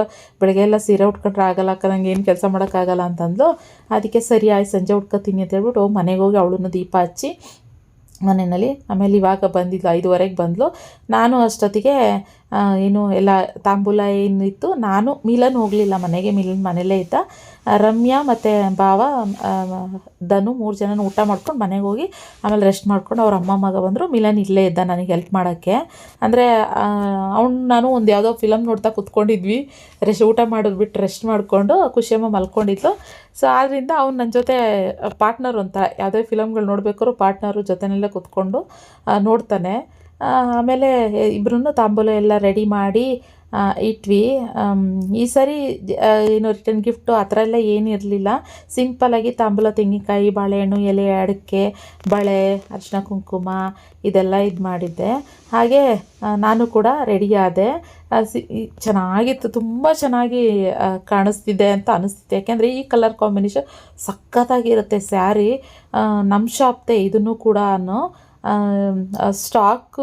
A: ಬೆಳಗ್ಗೆ ಎಲ್ಲ ಸೀರೆ ಉಟ್ಕೊಂಡ್ರೆ ಆಗಲ್ಲ ಅಕ್ಕ, ನಂಗೆ ಏನು ಕೆಲಸ ಮಾಡೋಕ್ಕಾಗಲ್ಲ ಅಂತಂದು ಅದಕ್ಕೆ, ಸರಿ, ಆಯ್ತು, ಸಂಜೆ ಉಟ್ಕೊತೀನಿ ಅಂತ ಹೇಳ್ಬಿಟ್ಟು ಮನೆಗೆ ಹೋಗಿ ಅವಳನ್ನು ದೀಪ ಹಚ್ಚಿ ಮನೆಯಲ್ಲಿ, ಆಮೇಲೆ ಇವಾಗ ಬಂದಿದ್ಲು, ಐದುವರೆಗೆ ಬಂದಳು ನಾನು ಅಷ್ಟೊತ್ತಿಗೆ ಏನು ಎಲ್ಲ ತಾಂಬೂಲ ಏನಿತ್ತು ನಾನು ಮಿಲನ್ ಹೋಗಲಿಲ್ಲ ಮನೆಗೆ, ಮಿಲನ್ ಮನೇಲೇ ಇದ್ದ. ರಮ್ಯಾ ಮತ್ತು ಭಾವ ದನು ಮೂರು ಜನ ಊಟ ಮಾಡ್ಕೊಂಡು ಮನೆಗೆ ಹೋಗಿ ಆಮೇಲೆ ರೆಸ್ಟ್ ಮಾಡ್ಕೊಂಡು ಅವ್ರ ಅಮ್ಮ ಮಗ ಬಂದರು. ಮಿಲನ್ ಇಲ್ಲೇ ಇದ್ದ ನನಗೆ ಹೆಲ್ಪ್ ಮಾಡೋಕ್ಕೆ. ಅಂದರೆ ಅವ್ನು, ನಾನು ಒಂದು ಯಾವುದೋ ಫಿಲಮ್ ನೋಡ್ತಾ ಕೂತ್ಕೊಂಡಿದ್ವಿ. ರೆಸ್ಟ್ ಊಟ ಮಾಡೋದು ಬಿಟ್ಟು ರೆಸ್ಟ್ ಮಾಡಿಕೊಂಡು ಖುಷಿಯಮ್ಮ ಮಲ್ಕೊಂಡಿದ್ದು ಸೊ ಆದ್ದರಿಂದ ಅವ್ನು ನನ್ನ ಜೊತೆ ಪಾರ್ಟ್ನರ್ ಅಂತ ಯಾವುದೇ ಫಿಲಮ್ಗಳು ನೋಡ್ಬೇಕಾದ್ರೂ ಪಾರ್ಟ್ನರು ಜೊತೆನಲ್ಲೇ ಕೂತ್ಕೊಂಡು ನೋಡ್ತಾನೆ. ಆಮೇಲೆ ಇಬ್ಬರೂ ತಾಂಬೂಲ ಎಲ್ಲ ರೆಡಿ ಮಾಡಿ ಇಟ್ವಿ. ಈ ಸರಿ ಏನು ರಿಟರ್ನ್ ಗಿಫ್ಟು ಆ ಥರ ಎಲ್ಲ ಏನಿರಲಿಲ್ಲ ಸಿಂಪಲಾಗಿ ತಾಂಬೂಲ ತೆಂಗಿನಕಾಯಿ, ಬಾಳೆಹಣ್ಣು, ಎಲೆ, ಅಡಿಕೆ, ಬಳೆ ಅರಿಶಿನ ಕುಂಕುಮ ಇದೆಲ್ಲ ಇದು ಮಾಡಿದ್ದೆ. ಹಾಗೆ ನಾನು ಕೂಡ ರೆಡಿ ಆದೆ. ಸಿ ಚೆನ್ನಾಗಿತ್ತು. ತುಂಬ ಚೆನ್ನಾಗಿ ಕಾಣಿಸ್ತಿದೆ ಅಂತ ಅನಿಸ್ತಿದೆ ಯಾಕೆಂದರೆ ಈ ಕಲರ್ ಕಾಂಬಿನೇಷನ್ ಸಖತ್ತಾಗಿರುತ್ತೆ ಸ್ಯಾರಿ. ನಮ್ಮ ಶಾಪ್ದೆ ಇದನ್ನು ಕೂಡ ಸ್ಟಾಕ್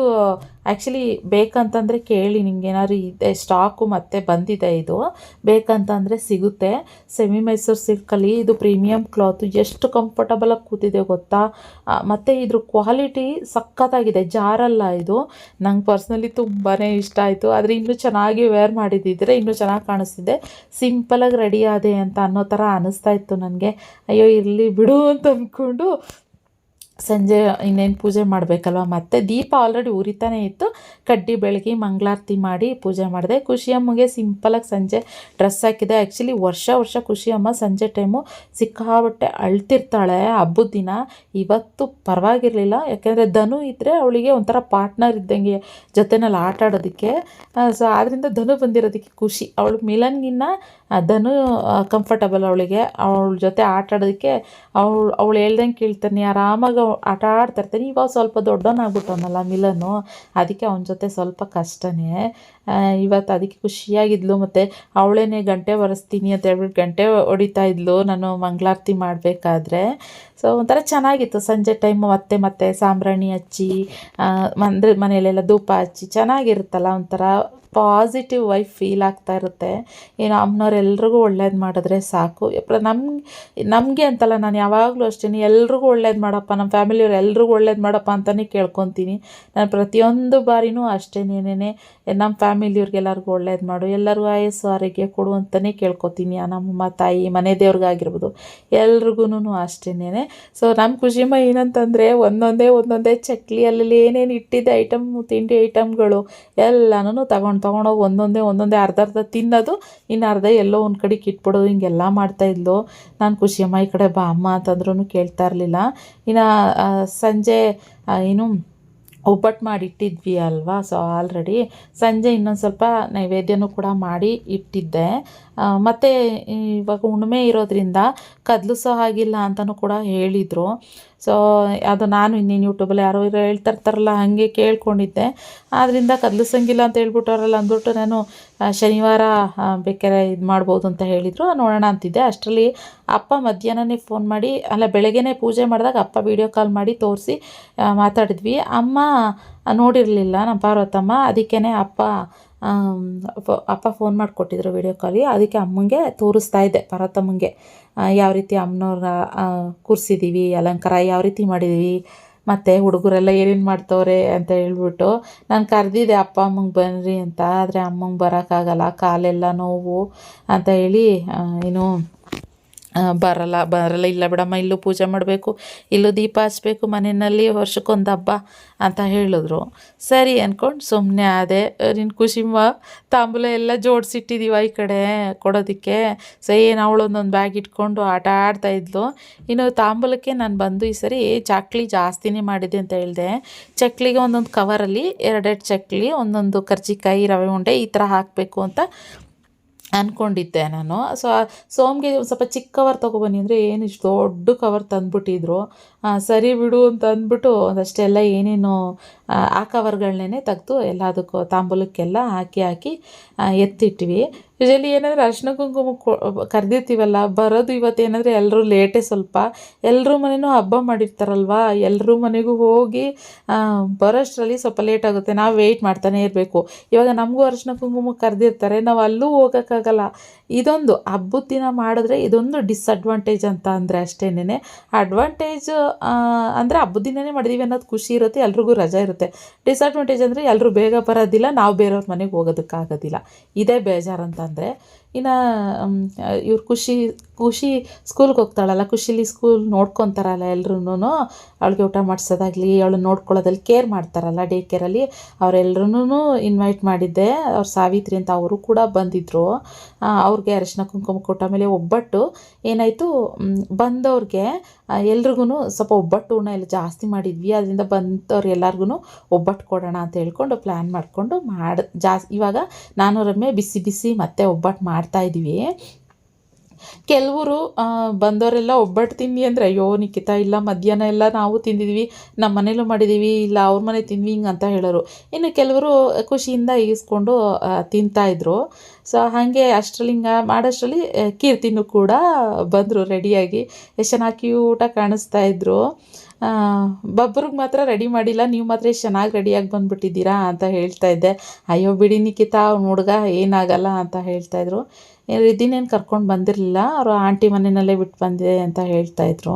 A: ಆ್ಯಕ್ಚುಲಿ ಬೇಕಂತಂದರೆ ಕೇಳಿ ನಿಮ್ಗೆ ಏನಾದ್ರು ಇದೆ ಸ್ಟಾಕು ಮತ್ತೆ ಬಂದಿದೆ ಇದು. ಬೇಕಂತಂದರೆ ಸಿಗುತ್ತೆ. ಸೆಮಿ ಮೈಸೂರು ಸಿಲ್ಕಲ್ಲಿ ಇದು ಪ್ರೀಮಿಯಂ ಕ್ಲಾತು ಎಷ್ಟು ಕಂಫರ್ಟಬಲಾಗಿ ಕೂತಿದೆ ಗೊತ್ತಾ? ಮತ್ತು ಇದ್ರ ಕ್ವಾಲಿಟಿ ಸಖತ್ತಾಗಿದೆ, ಜಾರಲ್ಲ ಇದು. ನಂಗೆ ಪರ್ಸ್ನಲಿ ತುಂಬಾ ಇಷ್ಟ ಆಯಿತು. ಆದರೆ ಇನ್ನೂ ಚೆನ್ನಾಗಿ ವೇರ್ ಮಾಡಿದ್ದಿದ್ರೆ ಇನ್ನೂ ಚೆನ್ನಾಗಿ ಕಾಣಿಸ್ತಿದೆ. ಸಿಂಪಲಾಗಿ ರೆಡಿ ಆದೆ ಅಂತ ಅನ್ನೋ ಥರ ಅನ್ನಿಸ್ತಾ ಇತ್ತು ನನಗೆ. ಅಯ್ಯೋ, ಇರಲಿ ಬಿಡು ಅಂತ ಅಂದ್ಕೊಂಡು ಸಂಜೆ ಇನ್ನೇನು ಪೂಜೆ ಮಾಡಬೇಕಲ್ವ? ಮತ್ತೆ ದೀಪ ಆಲ್ರೆಡಿ ಉರಿತಾನೆ ಇತ್ತು. ಕಡ್ಡಿ ಬೆಳಗ್ಗೆ ಮಂಗಳಾರತಿ ಮಾಡಿ ಪೂಜೆ ಮಾಡಿದೆ. ಖುಷಿಯಮ್ಮಗೆ ಸಿಂಪಲಾಗಿ ಸಂಜೆ ಡ್ರೆಸ್ ಹಾಕಿದೆ. ಆ್ಯಕ್ಚುಲಿ ವರ್ಷ ವರ್ಷ ಖುಷಿಯಮ್ಮ ಸಂಜೆ ಟೈಮು ಸಿಕ್ಕಾಬಟ್ಟೆ ಅಳ್ತಿರ್ತಾಳೆ ಹಬ್ಬದ ದಿನ. ಇವತ್ತು ಪರವಾಗಿರಲಿಲ್ಲ. ಯಾಕೆಂದರೆ ಧನು ಇದ್ದರೆ ಅವಳಿಗೆ ಒಂಥರ ಪಾರ್ಟ್ನರ್ ಇದ್ದಂಗೆ ಜೊತೆನಲ್ಲಿ ಆಟ ಆಡೋದಕ್ಕೆ. ಸೊ ಆದ್ದರಿಂದ ಧನು ಬಂದಿರೋದಕ್ಕೆ ಖುಷಿ. ಅವಳು ಮಿಲನ್ಗಿನ್ನ ಧನು ಕಂಫರ್ಟಬಲ್ ಅವಳಿಗೆ. ಅವಳ ಜೊತೆ ಆಟ ಆಡೋದಕ್ಕೆ ಅವಳು ಅವಳು ಹೇಳ್ದಂಗೆ ಕೇಳ್ತಾನೆ ಆರಾಮಾಗಿ ಆಟ ಆಡ್ತಿರ್ತಾನೆ. ಇವಾಗ ಸ್ವಲ್ಪ ದೊಡ್ಡವನಾಗ್ಬಿಟ್ಟವನಲ್ಲ ಮಿಲನು. ಅದಕ್ಕೆ ಅವನ ಜೊತೆ ಸ್ವಲ್ಪ ಕಷ್ಟನೇ. ಇವತ್ತು ಅದಕ್ಕೆ ಖುಷಿಯಾಗಿದ್ಲು ಮತ್ತು ಅವಳೇನೆ ಗಂಟೆ ಒರೆಸ್ತೀನಿ ಅಂತ ಹೇಳ್ಬಿಟ್ಟು ಗಂಟೆ ಹೊಡಿತಾ ಇದ್ಲು. ನಾನು ಮಂಗಳಾರತಿ ಮಾಡಬೇಕಾದ್ರೆ. ಸೊ ಒಂಥರ ಚೆನ್ನಾಗಿತ್ತು. ಸಂಜೆ ಟೈಮ್ ಮತ್ತೆ ಮತ್ತೆ ಸಾಂಬ್ರಾಣಿ ಹಚ್ಚಿ ಅಂದರೆ ಮನೆಯಲ್ಲೆಲ್ಲ ಧೂಪ ಹಚ್ಚಿ ಚೆನ್ನಾಗಿರುತ್ತಲ್ಲ ಒಂಥರ. ಪಾಸಿಟಿವ್ ವೈಫ್ ಫೀಲ್ ಆಗ್ತಾ ಇರುತ್ತೆ. ಏನು ಅಮ್ಮನವ್ರೆಲ್ರಿಗೂ ಒಳ್ಳೇದು ಮಾಡಿದ್ರೆ ಸಾಕು. ನಮ್ಗೆ ನಮಗೆ ಅಂತಲ್ಲ, ನಾನು ಯಾವಾಗಲೂ ಅಷ್ಟೇ ಎಲ್ರಿಗೂ ಒಳ್ಳೇದು ಮಾಡಪ್ಪ ನಮ್ಮ ಫ್ಯಾಮಿಲಿಯವ್ರು ಎಲ್ರಿಗೂ ಒಳ್ಳೇದು ಮಾಡಪ್ಪ ಅಂತಲೇ ಕೇಳ್ಕೊತೀನಿ. ನಾನು ಪ್ರತಿಯೊಂದು ಬಾರಿನೂ ಅಷ್ಟೇನೇನೇ ನಮ್ಮ ಫ್ಯಾಮಿಲಿಯವ್ರಿಗೆ ಎಲ್ಲರಿಗೂ ಒಳ್ಳೇದು ಮಾಡು, ಎಲ್ಲರಿಗೂ ಆಯಸ್ಸು ಆರೋಗ್ಯ ಕೊಡು ಅಂತಲೇ ಕೇಳ್ಕೊತೀನಿ. ನಮ್ಮಮ್ಮ ತಾಯಿ, ಮನೆ ದೇವ್ರಿಗಾಗಿರ್ಬೋದು ಎಲ್ರಿಗೂ ಅಷ್ಟೇನೆ ಸೊ ನಮ್ಮ ಖುಷಿಮ ಏನಂತಂದರೆ, ಒಂದೊಂದೇ ಒಂದೊಂದೇ ಚಕ್ಲಿ ಅಲ್ಲಲ್ಲಿ ಏನೇನು ಇಟ್ಟಿದ್ದೆ ಐಟಮ್ ತಿಂಡಿ ಐಟಮ್ಗಳು ಎಲ್ಲನೂ ತಗೊಂಡು ತೊಗೊಂಡೋಗಿ ಒಂದೊಂದೇ ಒಂದೊಂದೇ ಅರ್ಧ ಅರ್ಧ ತಿನ್ನೋದು ಇನ್ನು ಅರ್ಧ ಎಲ್ಲೋ ಒಂದು ಕಡೆಗೆ ಇಟ್ಬಿಡೋದು ಹಿಂಗೆಲ್ಲ ಮಾಡ್ತಾಯಿದ್ಲು ನಾನು ಖುಷಿಯಮ್ಮ ಈ ಕಡೆ ಬಾ ಅಮ್ಮ ಅಂತಂದ್ರೂ ಕೇಳ್ತಾ ಇರಲಿಲ್ಲ. ಇನ್ನು ಸಂಜೆ ಏನು ಒಬ್ಬಟ್ಟು ಮಾಡಿ ಇಟ್ಟಿದ್ವಿ ಅಲ್ವಾ, ಸೊ, ಆಲ್ರೆಡಿ ಸಂಜೆ ಇನ್ನೊಂದು ಸ್ವಲ್ಪ ನೈವೇದ್ಯನೂ ಕೂಡ ಮಾಡಿ ಇಟ್ಟಿದ್ದೆ. ಮತ್ತು ಇವಾಗ ಹುಣ್ಮೆ ಇರೋದ್ರಿಂದ ಕದಲು ಸಹ ಆಗಿಲ್ಲ ಅಂತಲೂ ಕೂಡ ಹೇಳಿದರು. ಸೊ ಅದು ನಾನು ಇನ್ನೇನು ಯೂಟ್ಯೂಬಲ್ಲಿ ಯಾರೋ ಹೇಳ್ತಾ ಇರ್ತಾರಲ್ಲ ಹಾಗೆ ಕೇಳ್ಕೊಂಡಿದ್ದೆ. ಆದ್ದರಿಂದ ಕದಲಿಸಂಗಿಲ್ಲ ಅಂತ ಹೇಳ್ಬಿಟ್ಟವ್ರಲ್ಲ, ಅಂದ್ಬಿಟ್ಟು ನಾನು ಶನಿವಾರ ಬೇಕಾದ್ರೆ ಇದು ಮಾಡ್ಬೋದು ಅಂತ ಹೇಳಿದರು. ನೋಡೋಣ ಅಂತಿದ್ದೆ. ಅಷ್ಟರಲ್ಲಿ ಅಪ್ಪ ಮಧ್ಯಾಹ್ನನೇ ಫೋನ್ ಮಾಡಿ, ಅಲ್ಲ ಬೆಳಗ್ಗೆನೇ ಪೂಜೆ ಮಾಡಿದಾಗ ಅಪ್ಪ ವೀಡಿಯೋ ಕಾಲ್ ಮಾಡಿ ತೋರಿಸಿ ಮಾತಾಡಿದ್ವಿ. ಅಮ್ಮ ನೋಡಿರಲಿಲ್ಲ ನಮ್ಮ ಪಾರ್ವತಮ್ಮ. ಅದಕ್ಕೇ ಅಪ್ಪ ಅಪ್ಪ ಫೋನ್ ಮಾಡಿಕೊಟ್ಟಿದ್ರು ವೀಡಿಯೋ ಕಾಲಿ ಅದಕ್ಕೆ ಅಮ್ಮಂಗೆ ತೋರಿಸ್ತಾ ಇದ್ದೆ ಪರತಮ್ಮಂಗೆ ಯಾವ ರೀತಿ ಅಮ್ಮನವ್ರ ಕೂರಿಸಿದ್ದೀವಿ ಅಲಂಕಾರ ಯಾವ ರೀತಿ ಮಾಡಿದ್ದೀವಿ ಮತ್ತು ಹುಡುಗರೆಲ್ಲ ಏನೇನು ಮಾಡ್ತವ್ರೆ ಅಂತ ಹೇಳ್ಬಿಟ್ಟು, ನಾನು ಕರೆದಿದ್ದೆ ಅಪ್ಪ ಅಮ್ಮಂಗೆ ಬನ್ನಿರಿ ಅಂತ, ಆದರೆ ಅಮ್ಮಂಗೆ ಬರೋಕ್ಕಾಗಲ್ಲ, ಕಾಲೆಲ್ಲ ನೋವು, ಅಂತ ಹೇಳಿ ಏನು ಬರಲ್ಲ ಬರಲ್ಲ. ಇಲ್ಲ ಬಿಡಮ್ಮ, ಇಲ್ಲೂ ಪೂಜೆ ಮಾಡಬೇಕು, ಇಲ್ಲೂ ದೀಪ ಹಚ್ಚಬೇಕು ಮನೆಯಲ್ಲಿ ವರ್ಷಕ್ಕೊಂದು ಹಬ್ಬ ಅಂತ ಹೇಳಿದ್ರು. ಸರಿ ಅಂದ್ಕೊಂಡು ಸುಮ್ಮನೆ ಆದೆ. ನಿನ್ನ ಖುಷಿಮ್ಮ ತಾಂಬೂಲ ಎಲ್ಲ ಜೋಡಿಸಿಟ್ಟಿದ್ದೀವ ಈ ಕಡೆ ಕೊಡೋದಕ್ಕೆ. ಸೊ ಏನು ಅವಳು ಒಂದೊಂದು ಬ್ಯಾಗ್ ಇಟ್ಕೊಂಡು ಆಟ ಆಡ್ತಾ ಇದ್ಲು. ಇನ್ನು ತಾಂಬೂಲಕ್ಕೆ ನಾನು ಬಂದು ಈ ಸರಿ ಚಕ್ಲಿ ಜಾಸ್ತಿನೇ ಮಾಡಿದೆ ಅಂತ ಹೇಳಿದೆ. ಚಕ್ಲಿಗೆ ಒಂದೊಂದು ಕವರಲ್ಲಿ ಎರಡೆರಡು ಚಕ್ಲಿ, ಒಂದೊಂದು ಕರ್ಜಿಕಾಯಿ, ರವೆ ಉಂಡೆ ಈ ಥರ ಹಾಕಬೇಕು ಅಂತ ಅಂದ್ಕೊಂಡಿದ್ದೆ ನಾನು. ಸೊ ಸೋಮ್ಗೆ ಒಂದು ಸ್ವಲ್ಪ ಚಿಕ್ಕ ಕವರ್ ತೊಗೊಬನ್ನಿ ಅಂದರೆ ಏನು ಇಷ್ಟು ದೊಡ್ಡ ಕವರ್ ತಂದುಬಿಟ್ಟಿದ್ರು. ಸರಿ ಬಿಡು ಅಂತ ಅಂದ್ಬಿಟ್ಟು ಒಂದಷ್ಟೆಲ್ಲ ಏನೇನು ಆ, ಕವರ್ಗಳನ್ನೇ ತೆಗೆದು ಎಲ್ಲದಕ್ಕೂ ತಾಂಬೂಲಕ್ಕೆಲ್ಲ ಹಾಕಿ ಹಾಕಿ ಎತ್ತಿಟ್ವಿ. ಯೂಶಲಿ ಏನಂದರೆ ಅರ್ಶಿನ ಕುಂಕುಮ ಕೊ ಕರೆದಿರ್ತೀವಲ್ಲ, ಬರೋದು ಇವತ್ತೇನಂದರೆ ಎಲ್ಲರೂ ಲೇಟೇ ಸ್ವಲ್ಪ. ಎಲ್ಲರೂ ಮನೆಯೂ ಹಬ್ಬ ಮಾಡಿರ್ತಾರಲ್ವ? ಎಲ್ಲರೂ ಮನೆಗೂ ಹೋಗಿ ಬರೋಷ್ಟರಲ್ಲಿ ಸ್ವಲ್ಪ ಲೇಟ್ ಆಗುತ್ತೆ. ನಾವು ವೆಯ್ಟ್ ಮಾಡ್ತಾನೆ ಇರಬೇಕು. ಇವಾಗ ನಮಗೂ ಅರಿಶಿನ ಕುಂಕುಮ ಕರೆದಿರ್ತಾರೆ, ನಾವು ಅಲ್ಲೂ ಹೋಗೋಕ್ಕಾಗಲ್ಲ. ಇದೊಂದು ಹಬ್ಬದ ದಿನ ಮಾಡಿದ್ರೆ ಇದೊಂದು ಡಿಸ್ಅಡ್ವಾಂಟೇಜ್ ಅಂತ ಅಂದರೆ ಅಷ್ಟೇನೆ ಅಡ್ವಾಂಟೇಜ್ ಅಂದರೆ ಹಬ್ಬದ ದಿನನೇ ಮಾಡಿದ್ದೀವಿ ಅನ್ನೋದು ಖುಷಿ ಇರುತ್ತೆ, ಎಲ್ರಿಗೂ ರಜಾ ಇರುತ್ತೆ. ಡಿಸ್ಅಡ್ವಾಂಟೇಜ್ ಅಂದರೆ ಎಲ್ಲರೂ ಬೇಗ ಬರೋದಿಲ್ಲ, ನಾವು ಬೇರೆಯವ್ರ ಮನೆಗೆ ಹೋಗೋದಕ್ಕಾಗೋದಿಲ್ಲ. ಇದೇ ಬೇಜಾರಂತಂದರೆ ಇನ್ನು ಇವ್ರು ಖುಷಿ ಖುಷಿ ಸ್ಕೂಲ್ಗೆ ಹೋಗ್ತಾಳಲ್ಲ, ಖುಷಿಲಿ ಸ್ಕೂಲ್ ನೋಡ್ಕೊತಾರಲ್ಲ ಎಲ್ರೂ ಅವಳಿಗೆ ಊಟ ಮಾಡಿಸೋದಾಗಲಿ ಅವಳು ನೋಡ್ಕೊಳ್ಳೋದಲ್ಲಿ ಕೇರ್ ಮಾಡ್ತಾರಲ್ಲ ಡೇ ಕೇರಲ್ಲಿ ಅವರೆಲ್ಲರೂ ಇನ್ವೈಟ್ ಮಾಡಿದ್ದೆ, ಅವ್ರು ಸಾವಿತ್ರಿ ಅಂತ ಅವರು ಕೂಡ ಬಂದಿದ್ದರು ಅವ್ರಿಗೆ ಅರಿಶಿನ ಕುಂಕುಮ ಕೊಟ್ಟ ಮೇಲೆ ಒಬ್ಬಟ್ಟು, ಏನಾಯಿತು ಬಂದವ್ರಿಗೆ ಎಲ್ರಿಗೂ ಸ್ವಲ್ಪ ಒಬ್ಬಟ್ಟು ಎಲ್ಲ ಜಾಸ್ತಿ ಮಾಡಿದ್ವಿ, ಅದರಿಂದ ಬಂದವ್ರು ಎಲ್ಲರಿಗೂ ಒಬ್ಬಟ್ಟು ಕೊಡೋಣ ಅಂತ ಹೇಳ್ಕೊಂಡು ಪ್ಲ್ಯಾನ್ ಮಾಡಿಕೊಂಡು ಮಾಡಿ ಜಾಸ್ತಿ ಇವಾಗ ನಾನು ರಮ್ಮೆ ಬಿಸಿ ಬಿಸಿ ಮತ್ತೆ ಒಬ್ಬಟ್ಟು ಮಾಡ್ತಾಯಿದ್ದೀವಿ ಕೆಲವರು ಬಂದವರೆಲ್ಲ ಒಬ್ಬಟ್ಟು ತಿನ್ನಿ ಅಂದರೆ, ಅಯ್ಯೋ, ನಿಖಿತ, ಇಲ್ಲ, ಮಧ್ಯಾಹ್ನ ಎಲ್ಲ ನಾವು ತಿಂದಿದ್ವಿ. ನಮ್ಮ ಮನೇಲೂ ಮಾಡಿದ್ದೀವಿ ಇಲ್ಲ, ಅವ್ರ ಮನೆ ತಿಂದ್ವಿ ಹಿಂಗೆ ಅಂತ ಹೇಳೋರು. ಇನ್ನು ಕೆಲವರು ಖುಷಿಯಿಂದ ಈಗಿಸ್ಕೊಂಡು ತಿಂತಾಯಿದ್ರು ಸೊ, ಹಾಗೆ ಅಷ್ಟರಲ್ಲಿ ಹಿಂಗೆ ಮಾಡೋಷ್ಟರಲ್ಲಿ ಕೀರ್ತಿನೂ ಕೂಡ ಬಂದರು, ರೆಡಿಯಾಗಿ. ಎಷ್ಟು ಚೆನ್ನಾಗಿ ಊಟ ಕಾಣಿಸ್ತಾ ಇದ್ರು. ಬಬ್ಬರಿಗೆ ಮಾತ್ರ ರೆಡಿ ಮಾಡಿಲ್ಲ. ನೀವು ಮಾತ್ರ ಎಷ್ಟು ಚೆನ್ನಾಗಿ ರೆಡಿಯಾಗಿ ಬಂದುಬಿಟ್ಟಿದ್ದೀರಾ ಅಂತ ಹೇಳ್ತಾ ಇದ್ದೆ. ಅಯ್ಯೋ ಬಿಡಿ ನಿಖಿತಾ, ಅವ್ನು ಹುಡುಗ ಏನಾಗಲ್ಲ ಅಂತ ಹೇಳ್ತಾಯಿದ್ರು ರಿದ್ದಿನೇನು ಕರ್ಕೊಂಡು ಬಂದಿರಲಿಲ್ಲ. ಅವರು ಆಂಟಿ ಮನೆಯಲ್ಲೇ ಬಿಟ್ಟು ಬಂದಿದೆ ಅಂತ ಹೇಳ್ತಾಯಿದ್ರು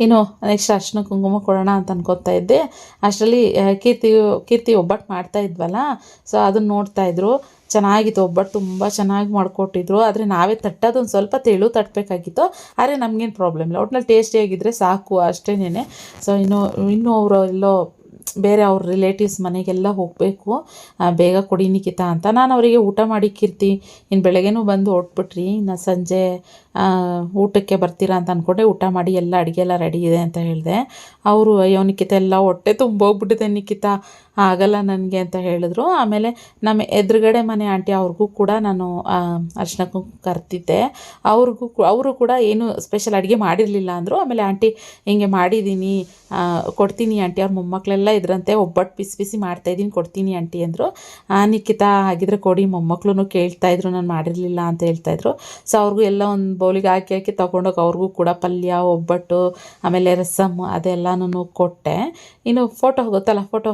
A: ಇನ್ನು ನೆಕ್ಸ್ಟ್ ಅರ್ಶಿನ ಕುಂಕುಮ ಕೊಡೋಣ ಅಂತ ಅನ್ಕೋತಾ ಇದ್ದೆ. ಅಷ್ಟರಲ್ಲಿ ಕೀರ್ತಿ ಕೀರ್ತಿ ಒಬ್ಬಟ್ಟು ಮಾಡ್ತಾ ಇದ್ವಲ್ಲ ಸೊ ಅದನ್ನ ನೋಡ್ತಾ ಇದ್ರು. ಚೆನ್ನಾಗಿತ್ತು ಒಬ್ಬಟ್ಟು, ತುಂಬ ಚೆನ್ನಾಗಿ ಮಾಡಿಕೊಟ್ಟಿದ್ರು. ಆದರೆ ನಾವೇ ತಟ್ಟೋದು ಒಂದು ಸ್ವಲ್ಪ ತೆಳು ತಟ್ಟಬೇಕಾಗಿತ್ತು ಆದರೆ ನಮಗೇನು ಪ್ರಾಬ್ಲಮ್ ಇಲ್ಲ. ಒಟ್ನಲ್ಲಿ ಟೇಸ್ಟಿಯಾಗಿದ್ದರೆ ಸಾಕು ಅಷ್ಟೇನೆ ಸೊ ಇನ್ನು ಇನ್ನು ಅವರು ಎಲ್ಲೋ ಬೇರೆ ಅವ್ರ ರಿಲೇಟಿವ್ಸ್ ಮನೆಗೆಲ್ಲ ಹೋಗಬೇಕು. ಬೇಗ ಕೊಡಿ ನಿಖಿತಾ ಅಂತ. ನಾನು ಅವರಿಗೆ ಊಟ ಮಾಡಿಕ್ಕಿರ್ತಿ ಕೀರ್ತಿ ಇನ್ನು ಬೆಳಗ್ಗೆನೂ ಬಂದು ಹೊಟ್ಬಿಟ್ರಿ ಇನ್ನು ಸಂಜೆ ಊಟಕ್ಕೆ ಬರ್ತೀರಾ ಅಂತ ಅಂದ್ಕೊಂಡೆ ಊಟ ಮಾಡಿ ಎಲ್ಲ ಅಡುಗೆ ಎಲ್ಲ ರೆಡಿ ಇದೆ ಅಂತ ಹೇಳಿದೆ. ಅವರು, ಅಯ್ಯೋ ನಿಖಿತ, ಎಲ್ಲ ಹೊಟ್ಟೆ ತುಂಬೋಗ್ಬಿಟ್ಟಿದೆ ನಿಖಿತ. ಆಗಲ್ಲ ನನಗೆ ಅಂತ ಹೇಳಿದ್ರು. ಆಮೇಲೆ ನಮ್ಮ ಎದುರುಗಡೆ ಮನೆ ಆಂಟಿ ಅವ್ರಿಗೂ ಕೂಡ ನಾನು ಅರ್ಶನಕ್ಕೂ ಕರ್ತಿದ್ದೆ ಅವ್ರಿಗೂ ಅವರು ಕೂಡ ಏನು ಸ್ಪೆಷಲ್ ಅಡುಗೆ ಮಾಡಿರಲಿಲ್ಲ ಅಂದರು. ಆಮೇಲೆ ಆಂಟಿ, ಹಿಂಗೆ ಮಾಡಿದ್ದೀನಿ ಕೊಡ್ತೀನಿ ಆಂಟಿ. ಅವ್ರ ಮೊಮ್ಮಕ್ಕಳೆಲ್ಲ ಇದ್ರಂತೆ ಒಬ್ಬಟ್ಟು ಬಿಸಿ ಬಿಸಿ ಮಾಡ್ತಾಯಿದ್ದೀನಿ ಕೊಡ್ತೀನಿ ಆಂಟಿ ಅಂದರು. ನಿಖಿತ ಹಾಗಿದ್ರೆ ಕೊಡಿ ಮೊಮ್ಮಕ್ಕಳು ಕೇಳ್ತಾಯಿದ್ರು ನಾನು ಮಾಡಿರಲಿಲ್ಲ ಅಂತ ಹೇಳ್ತಾಯಿದ್ರು ಸೊ ಅವ್ರಿಗೂ ಎಲ್ಲ ಒಂದು ಬೌಲಿಗೆ ಹಾಕಿ ಹಾಕಿ ತೊಗೊಂಡೋಗಿ ಅವ್ರಿಗೂ ಕೂಡ ಪಲ್ಯ, ಒಬ್ಬಟ್ಟು, ಆಮೇಲೆ ರಸಮ್ ಅದೆಲ್ಲನೂ ಕೊಟ್ಟೆ. ಇನ್ನು ಫೋಟೋ ಗೊತ್ತಲ್ಲ ಫೋಟೋ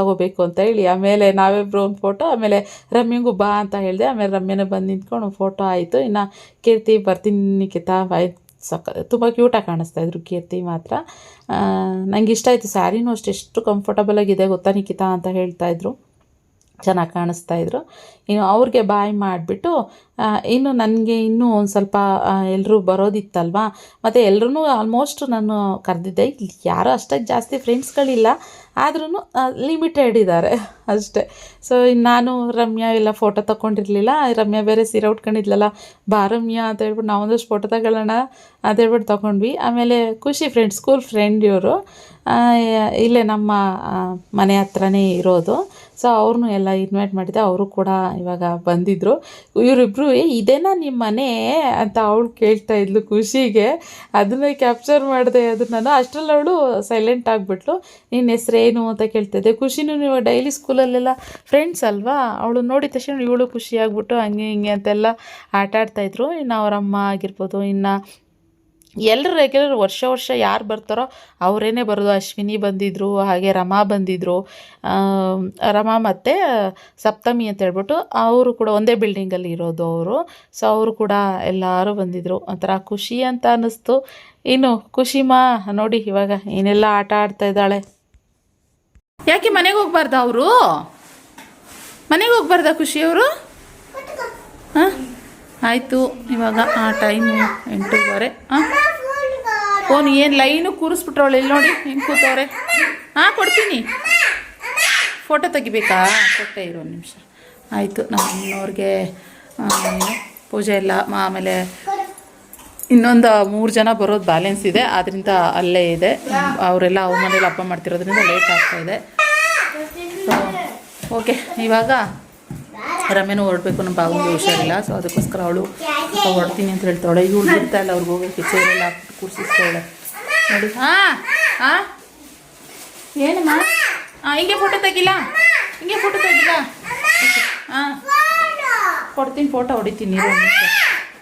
A: ತಗೋಬೇಕು ಅಂತ ಹೇಳಿ. ಆಮೇಲೆ ನಾವಿಬ್ಬರು ಒಂದು ಫೋಟೋ ಆಮೇಲೆ ರಮ್ಯಂಗೂ ಬಾ ಅಂತ ಹೇಳಿದೆ. ಆಮೇಲೆ ರಮ್ಯನೇ ಬಂದು ನಿಂತ್ಕೊಂಡು ಫೋಟೋ ಆಯಿತು. ಇನ್ನು ಕೀರ್ತಿ ಬರ್ತೀನಿ ನಿಖಿತಾ. ಬಾಯ್ ಸಕ್ಕ ತುಂಬ ಕ್ಯೂಟಾಗಿ ಕಾಣಿಸ್ತಾ ಇದ್ರು ಕೀರ್ತಿ ಮಾತ್ರ. ನನಗೆ ಇಷ್ಟ ಆಯಿತು ಸ್ಯಾರಿನೂ ಅಷ್ಟು, ಎಷ್ಟು ಕಂಫರ್ಟಬಲ್ ಆಗಿದೆ ಗೊತ್ತಾ ನಿಖಿತಾ ಅಂತ ಹೇಳ್ತಾ ಇದ್ರು. ಚೆನ್ನಾಗಿ ಕಾಣಿಸ್ತಾ ಇದ್ರು. ಇನ್ನು ಅವ್ರಿಗೆ ಬಾಯ್ ಮಾಡಿಬಿಟ್ಟು ಇನ್ನು ನನಗೆ ಇನ್ನೂ ಒಂದು ಸ್ವಲ್ಪ ಎಲ್ಲರೂ ಬರೋದಿತ್ತಲ್ವಾ? ಮತ್ತು ಎಲ್ಲರೂ ಆಲ್ಮೋಸ್ಟ್ ನಾನು ಕರೆದಿದ್ದೆ. ಇಲ್ಲಿ ಯಾರೂ ಅಷ್ಟಾಗಿ ಜಾಸ್ತಿ ಫ್ರೆಂಡ್ಸ್ಗಳಿಲ್ಲ ಆದ್ರೂ ಲಿಮಿಟೆಡ್ ಇದ್ದಾರೆ ಅಷ್ಟೇ. ಸೊ ನಾನು, ರಮ್ಯಾ ಎಲ್ಲ ಫೋಟೋ ತಗೊಂಡಿರಲಿಲ್ಲ ರಮ್ಯಾ ಬೇರೆ ಸೀರೆ ಉಟ್ಕೊಂಡಿದ್ಲಲ್ಲ, ಬಾ ರಮ್ಯಾ ಅಂತ ಹೇಳ್ಬಿಟ್ಟು ನಾವೊಂದಷ್ಟು ಫೋಟೋ ತಗೊಳ್ಳೋಣ ಅಂತ ಹೇಳ್ಬಿಟ್ಟು ತೊಗೊಂಡ್ವಿ. ಆಮೇಲೆ ಖುಷಿ ಫ್ರೆಂಡ್ ಸ್ಕೂಲ್ ಫ್ರೆಂಡ್ ಇವರು. ಇಲ್ಲೇ ನಮ್ಮ ಮನೆ ಹತ್ರನೇ ಇರೋದು. ಸೊ ಅವ್ರನ್ನೂ ಎಲ್ಲ ಇನ್ವೈಟ್ ಮಾಡಿದ್ದೆ ಅವರು ಕೂಡ ಇವಾಗ ಬಂದಿದ್ದರು ಇವರಿಬ್ಬರು ಇದೇನಾ ನಿಮ್ಮ ಮನೆ? ಅಂತ ಅವಳು ಕೇಳ್ತಾ ಇದ್ಲು ಖುಷಿಗೆ. ಅದನ್ನೇ ಕ್ಯಾಪ್ಚರ್ ಮಾಡಿದೆ ಅದನ್ನು ನಾನು. ಅಷ್ಟರಲ್ಲಿ ಅವಳು ಸೈಲೆಂಟ್ ಆಗಿಬಿಟ್ಲು. ನಿನ್ನ ಹೆಸ್ರೇನು ಅಂತ ಕೇಳ್ತಿದ್ದೆ ಖುಷಿನೂ ನೀವು ಡೈಲಿ ಸ್ಕೂಲಲ್ಲೆಲ್ಲ ಫ್ರೆಂಡ್ಸ್ ಅಲ್ವಾ? ಅವಳು ನೋಡಿದ ತಕ್ಷಣ ಇವಳು ಖುಷಿಯಾಗ್ಬಿಟ್ಟು ಹಂಗೆ ಹಿಂಗೆ ಅಂತೆಲ್ಲ ಆಟ ಆಡ್ತಾಯಿದ್ರು ಇನ್ನು ಅವರಮ್ಮ ಆಗಿರ್ಬೋದು, ಇನ್ನು ಎಲ್ಲರೂ ರೆಗ್ಯುಲರ್ ವರ್ಷ ವರ್ಷ ಯಾರು ಬರ್ತಾರೋ ಅವರೇನೆ ಬರೋದು. ಅಶ್ವಿನಿ ಬಂದಿದ್ದರು ಹಾಗೆ ರಮಾ ಬಂದಿದ್ದರು ರಮಾ ಮತ್ತು ಸಪ್ತಮಿ ಅಂತ ಹೇಳ್ಬಿಟ್ಟು ಅವರು ಕೂಡ ಒಂದೇ ಬಿಲ್ಡಿಂಗಲ್ಲಿ ಇರೋದು ಅವರು. ಸೊ ಅವರು ಕೂಡ ಎಲ್ಲರೂ ಬಂದಿದ್ದರು ಒಂಥರ ಖುಷಿ ಅಂತ ಅನ್ನಿಸ್ತು. ಇನ್ನು ಖುಷಿಮಾ ನೋಡಿ ಇವಾಗ ಏನೆಲ್ಲ ಆಟ ಆಡ್ತಾ ಇದ್ದಾಳೆ. ಯಾಕೆ ಮನೆಗೆ ಹೋಗ್ಬಾರ್ದ ಅವರು? ಮನೆಗೆ ಹೋಗ್ಬಾರ್ದಾ ಖುಷಿಯವರು ಹಾಂ? ಆಯಿತು ಇವಾಗ ಆ ಟೈಮು ಎಂಟೂವರೆ. ಹಾಂ ಫೋನ್ ಏನು ಲೈನು ಕೂರಿಸ್ಬಿಟ್ರವಳು ಇಲ್ಲಿ ನೋಡಿ ಹೆಂಗೆ ಕೂತವ್ರೆ? ಹಾಂ ಕೊಡ್ತೀನಿ. ಫೋಟೋ ತೆಗಿಬೇಕಾ? ಕೊಟ್ಟೆ ಇರೋ ನಿಮಿಷ. ಆಯಿತು ನಮ್ಮ ಅಮ್ಮನವ್ರಿಗೆ ಆ, ಏನು ಪೂಜೆ ಎಲ್ಲ ಆಮೇಲೆ ಇನ್ನೊಂದು ಮೂರು ಜನ ಬರೋದು ಬ್ಯಾಲೆನ್ಸ್ ಇದೆ. ಆದ್ದರಿಂದ ಅಲ್ಲೇ ಇದೆ. ಅವರೆಲ್ಲ ಅವ್ರ ಮನೇಲಿ ಹಬ್ಬ ಮಾಡ್ತಿರೋದ್ರಿಂದ ಲೇಟ್ ಆಗ್ತಾ ಇದೆ. ಸೊ ಓಕೆ ಇವಾಗ ರಮ್ಯನೂ ಹೊರಡ್ಬೇಕು ನಮ್ಮ ಬಾವಂಗೆ ಹುಷಾರಿಲ್ಲ ಸೊ ಅದಕ್ಕೋಸ್ಕರ ಅವಳು ಹೊಡ್ತೀನಿ ಅಂತ ಹೇಳ್ತಾಳೆ. ಇವಳು ಬಿಡ್ತಾ ಇಲ್ಲ. ಅವ್ರಿಗೆ ಹೋಗೋಕ್ಕೆ ಚೇರೆಲ್ಲ ಹಾಕ್ಬಿಟ್ಟು ನೋಡಿ. ಹಾಂ ಹಾಂ ಏನಮ್ಮ? ಹಾಂ ಹಿಂಗೆ ಫೋಟೋ ತೆಗಿಲ್ಲ ಹಿಂಗೆ ಫೋಟೋ ತೆಗಿಲ್ಲ ಹಾಂ ಕೊಡ್ತೀನಿ ಫೋಟೋ ಹೊಡಿತೀನಿ.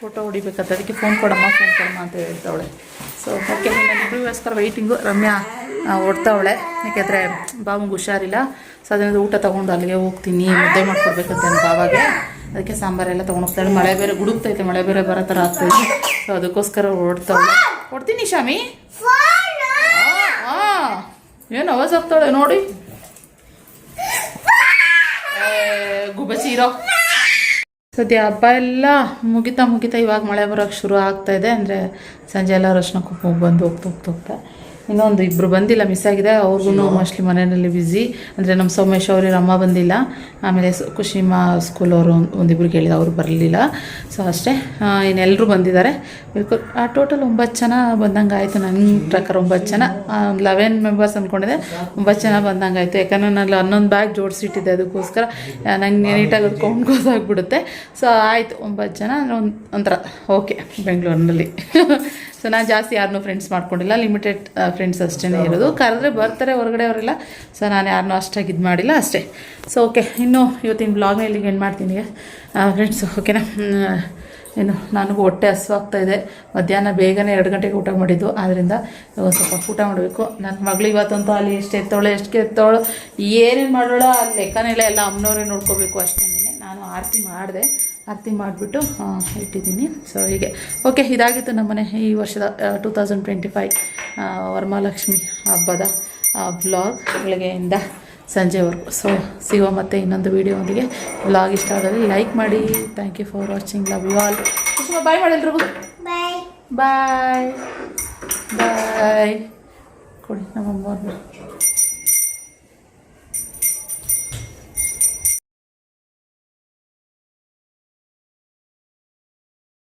A: ಫೋಟೋ ಹೊಡಿಬೇಕಂತ. ಅದಕ್ಕೆ ಫೋನ್ ಕೊಡಮ್ಮ ಫೋನ್ ಕೊಡಮ್ಮ ಅಂತ ಹೇಳ್ತಾವಳೆ ಸೊ ಓಕೆ ಇಬ್ಬರಿಗೋಸ್ಕರ ವೈಟಿಂಗು ರಮ್ಯಾ ಹೊಡ್ತಾವಳೆ. ಯಾಕೆಂದರೆ ಬಾವಂಗೆ ಹುಷಾರಿಲ್ಲ. ಸೊ ಅದರಿಂದ ಊಟ ತೊಗೊಂಡು ಅಲ್ಲಿಗೆ ಹೋಗ್ತೀನಿ, ಮುದ್ದೆ ಮಾಡ್ಕೊಡ್ಬೇಕಂತ ಬಾವಾಗೆ. ಅದಕ್ಕೆ ಸಾಂಬಾರೆಲ್ಲ ತೊಗೊಂಡೋಗ್ತಾಳೆ ಮಳೆ ಬೇರೆ ಗುಡುಕ್ತೈತೆ ಮಳೆ ಬೇರೆ ಬರೋ ಥರ ಆಗ್ತೈತೆ. ಸೊ ಅದಕ್ಕೋಸ್ಕರ ಹೊಡ್ತಾವಳೆ. ಹೊಡ್ತೀನಿ ಶಾಮಿ? ಹಾಂ ಏನು ಅವಾಜ್ ಆಗ್ತಾಳೆ ನೋಡಿ. ಗುಬಚಿ ಇರೋ. ಸದ್ಯ ಹಬ್ಬ ಎಲ್ಲ ಮುಗಿತಾ ಮುಗಿತಾ ಇವಾಗ ಮಳೆ ಬರೋಕ್ಕೆ ಶುರು ಆಗ್ತಾಯಿದೆ ಅಂದರೆ ಸಂಜೆ ಎಲ್ಲ ರಶ್ನಕ್ಕೆ ಹೋಗಿ ಬಂದು ಹೋಗ್ತಾ ಹೋಗ್ತಾ ಹೋಗ್ತಾ. ಇನ್ನೊಂದು ಇಬ್ಬರು ಬಂದಿಲ್ಲ ಮಿಸ್ ಆಗಿದೆ. ಅವ್ರಿಗೂ ಮೋಸ್ಟ್ಲಿ ಮನೆಯಲ್ಲಿ ಬ್ಯುಸಿ ಅಂದರೆ ನಮ್ಮ ಸೋಮೇಶ್ ಅವ್ರಿಗೆ ಅಮ್ಮ ಬಂದಿಲ್ಲ. ಆಮೇಲೆ ಖುಷಿಮಾ ಸ್ಕೂಲ್ ಅವರು ಒಂದಿಬ್ರು ಕೇಳಿದ ಅವರು ಬರಲಿಲ್ಲ. ಸೊ ಅಷ್ಟೇ. ಇನ್ನೆಲ್ಲರೂ ಬಂದಿದ್ದಾರೆ. ಬಿಲ್ಕುಲ್ ಆ ಟೋಟಲ್ ಒಂಬತ್ತು ಜನ ಬಂದಂಗೆ ಆಯಿತು ನನ್ನ ಪ್ರಕಾರ ಒಂಬತ್ತು ಜನ. ಲೆವೆನ್ ಮೆಂಬರ್ಸ್ ಅಂದ್ಕೊಂಡಿದ್ದೆ ಒಂಬತ್ತು ಜನ ಬಂದಂಗೆ ಆಯಿತು ಯಾಕಂದರೆ ನಾನು ಹನ್ನೊಂದು ಬ್ಯಾಗ್ ಜೋಡಿಸಿಟ್ಟಿದ್ದೆ ಅದಕ್ಕೋಸ್ಕರ. ನಂಗೆ ನೀಟಾಗಿ ಅದು ಕೌಂಟ್ ಗೊತ್ತಾಗ್ಬಿಡುತ್ತೆ ಸೊ ಆಯಿತು ಒಂಬತ್ತು ಜನ ಒಂದು ಒಂಥರ. ಓಕೆ ಬೆಂಗಳೂರಿನಲ್ಲಿ. *laughs* ಸೊ ನಾನು ಜಾಸ್ತಿ ಯಾರನ್ನೂ ಫ್ರೆಂಡ್ಸ್ ಮಾಡ್ಕೊಂಡಿಲ್ಲ. ಲಿಮಿಟೆಡ್ ಫ್ರೆಂಡ್ಸ್ ಅಷ್ಟೇ ಇರೋದು. ಕರೆದ್ರೆ ಬರ್ತಾರೆ ಹೊರಗಡೆ ಅವರೆಲ್ಲ ಸೊ ನಾನು ಯಾರನ್ನೂ ಅಷ್ಟಾಗಿ ಇದು ಮಾಡಿಲ್ಲ ಅಷ್ಟೇ. ಸೊ ಓಕೆ ಇನ್ನು ಇವತ್ತಿನ ಬ್ಲಾಗ್ನ ಇಲ್ಲಿಗೆ ಏನು ಮಾಡ್ತೀನಿ ಫ್ರೆಂಡ್ಸ್ ಓಕೆನಾ ಏನು ನನಗೂ ಹೊಟ್ಟೆ ಹಸುವಾಗ್ತಾ ಇದೆ. ಮಧ್ಯಾಹ್ನ ಬೇಗನೆ ಎರಡು ಗಂಟೆಗೆ ಊಟ ಮಾಡಿದ್ದು. ಆದ್ದರಿಂದ ಸ್ವಲ್ಪ ಊಟ ಮಾಡಬೇಕು. ನನ್ನ ಮಗಳು ಇವತ್ತಂತೂ ಅಲ್ಲಿ ಎಷ್ಟು ಎತ್ತೋಳೆ, ಎಷ್ಟು ಎತ್ತವಳು ಏನೇನು ಮಾಡೋಳ ಅಲ್ಲಿ ಲೆಕ್ಕನೇ ಇಲ್ಲ ಎಲ್ಲ ಅಮ್ಮನವ್ರೇ ನೋಡ್ಕೋಬೇಕು ಅಷ್ಟೇ ನಾನು ಆರತಿ ಮಾಡಿದೆ. ಆರತಿ ಮಾಡಿಬಿಟ್ಟು ಇಟ್ಟಿದ್ದೀನಿ. ಸೊ ಹೀಗೆ. ಓಕೆ ಇದಾಗಿತ್ತು ನಮ್ಮನೆ ಈ ವರ್ಷದ two thousand twenty five Varamahalakshmi ಹಬ್ಬದ ಬ್ಲಾಗ್ ಬೆಳಗ್ಗೆಯಿಂದ ಸಂಜೆವರೆಗೂ. ಸೊ ಸಿಗೋ ಮತ್ತೆ ಇನ್ನೊಂದು ವೀಡಿಯೋದಿಗೆ ಬ್ಲಾಗ್ ಇಷ್ಟ ಆದರೆ ಲೈಕ್ ಮಾಡಿ. Thank you for watching love you all bye ಮಾಡಿಲ್ರಿಗೂ
C: bye
A: bye bye ಕೊಡಿ ನಮ್ಮಮ್ಮ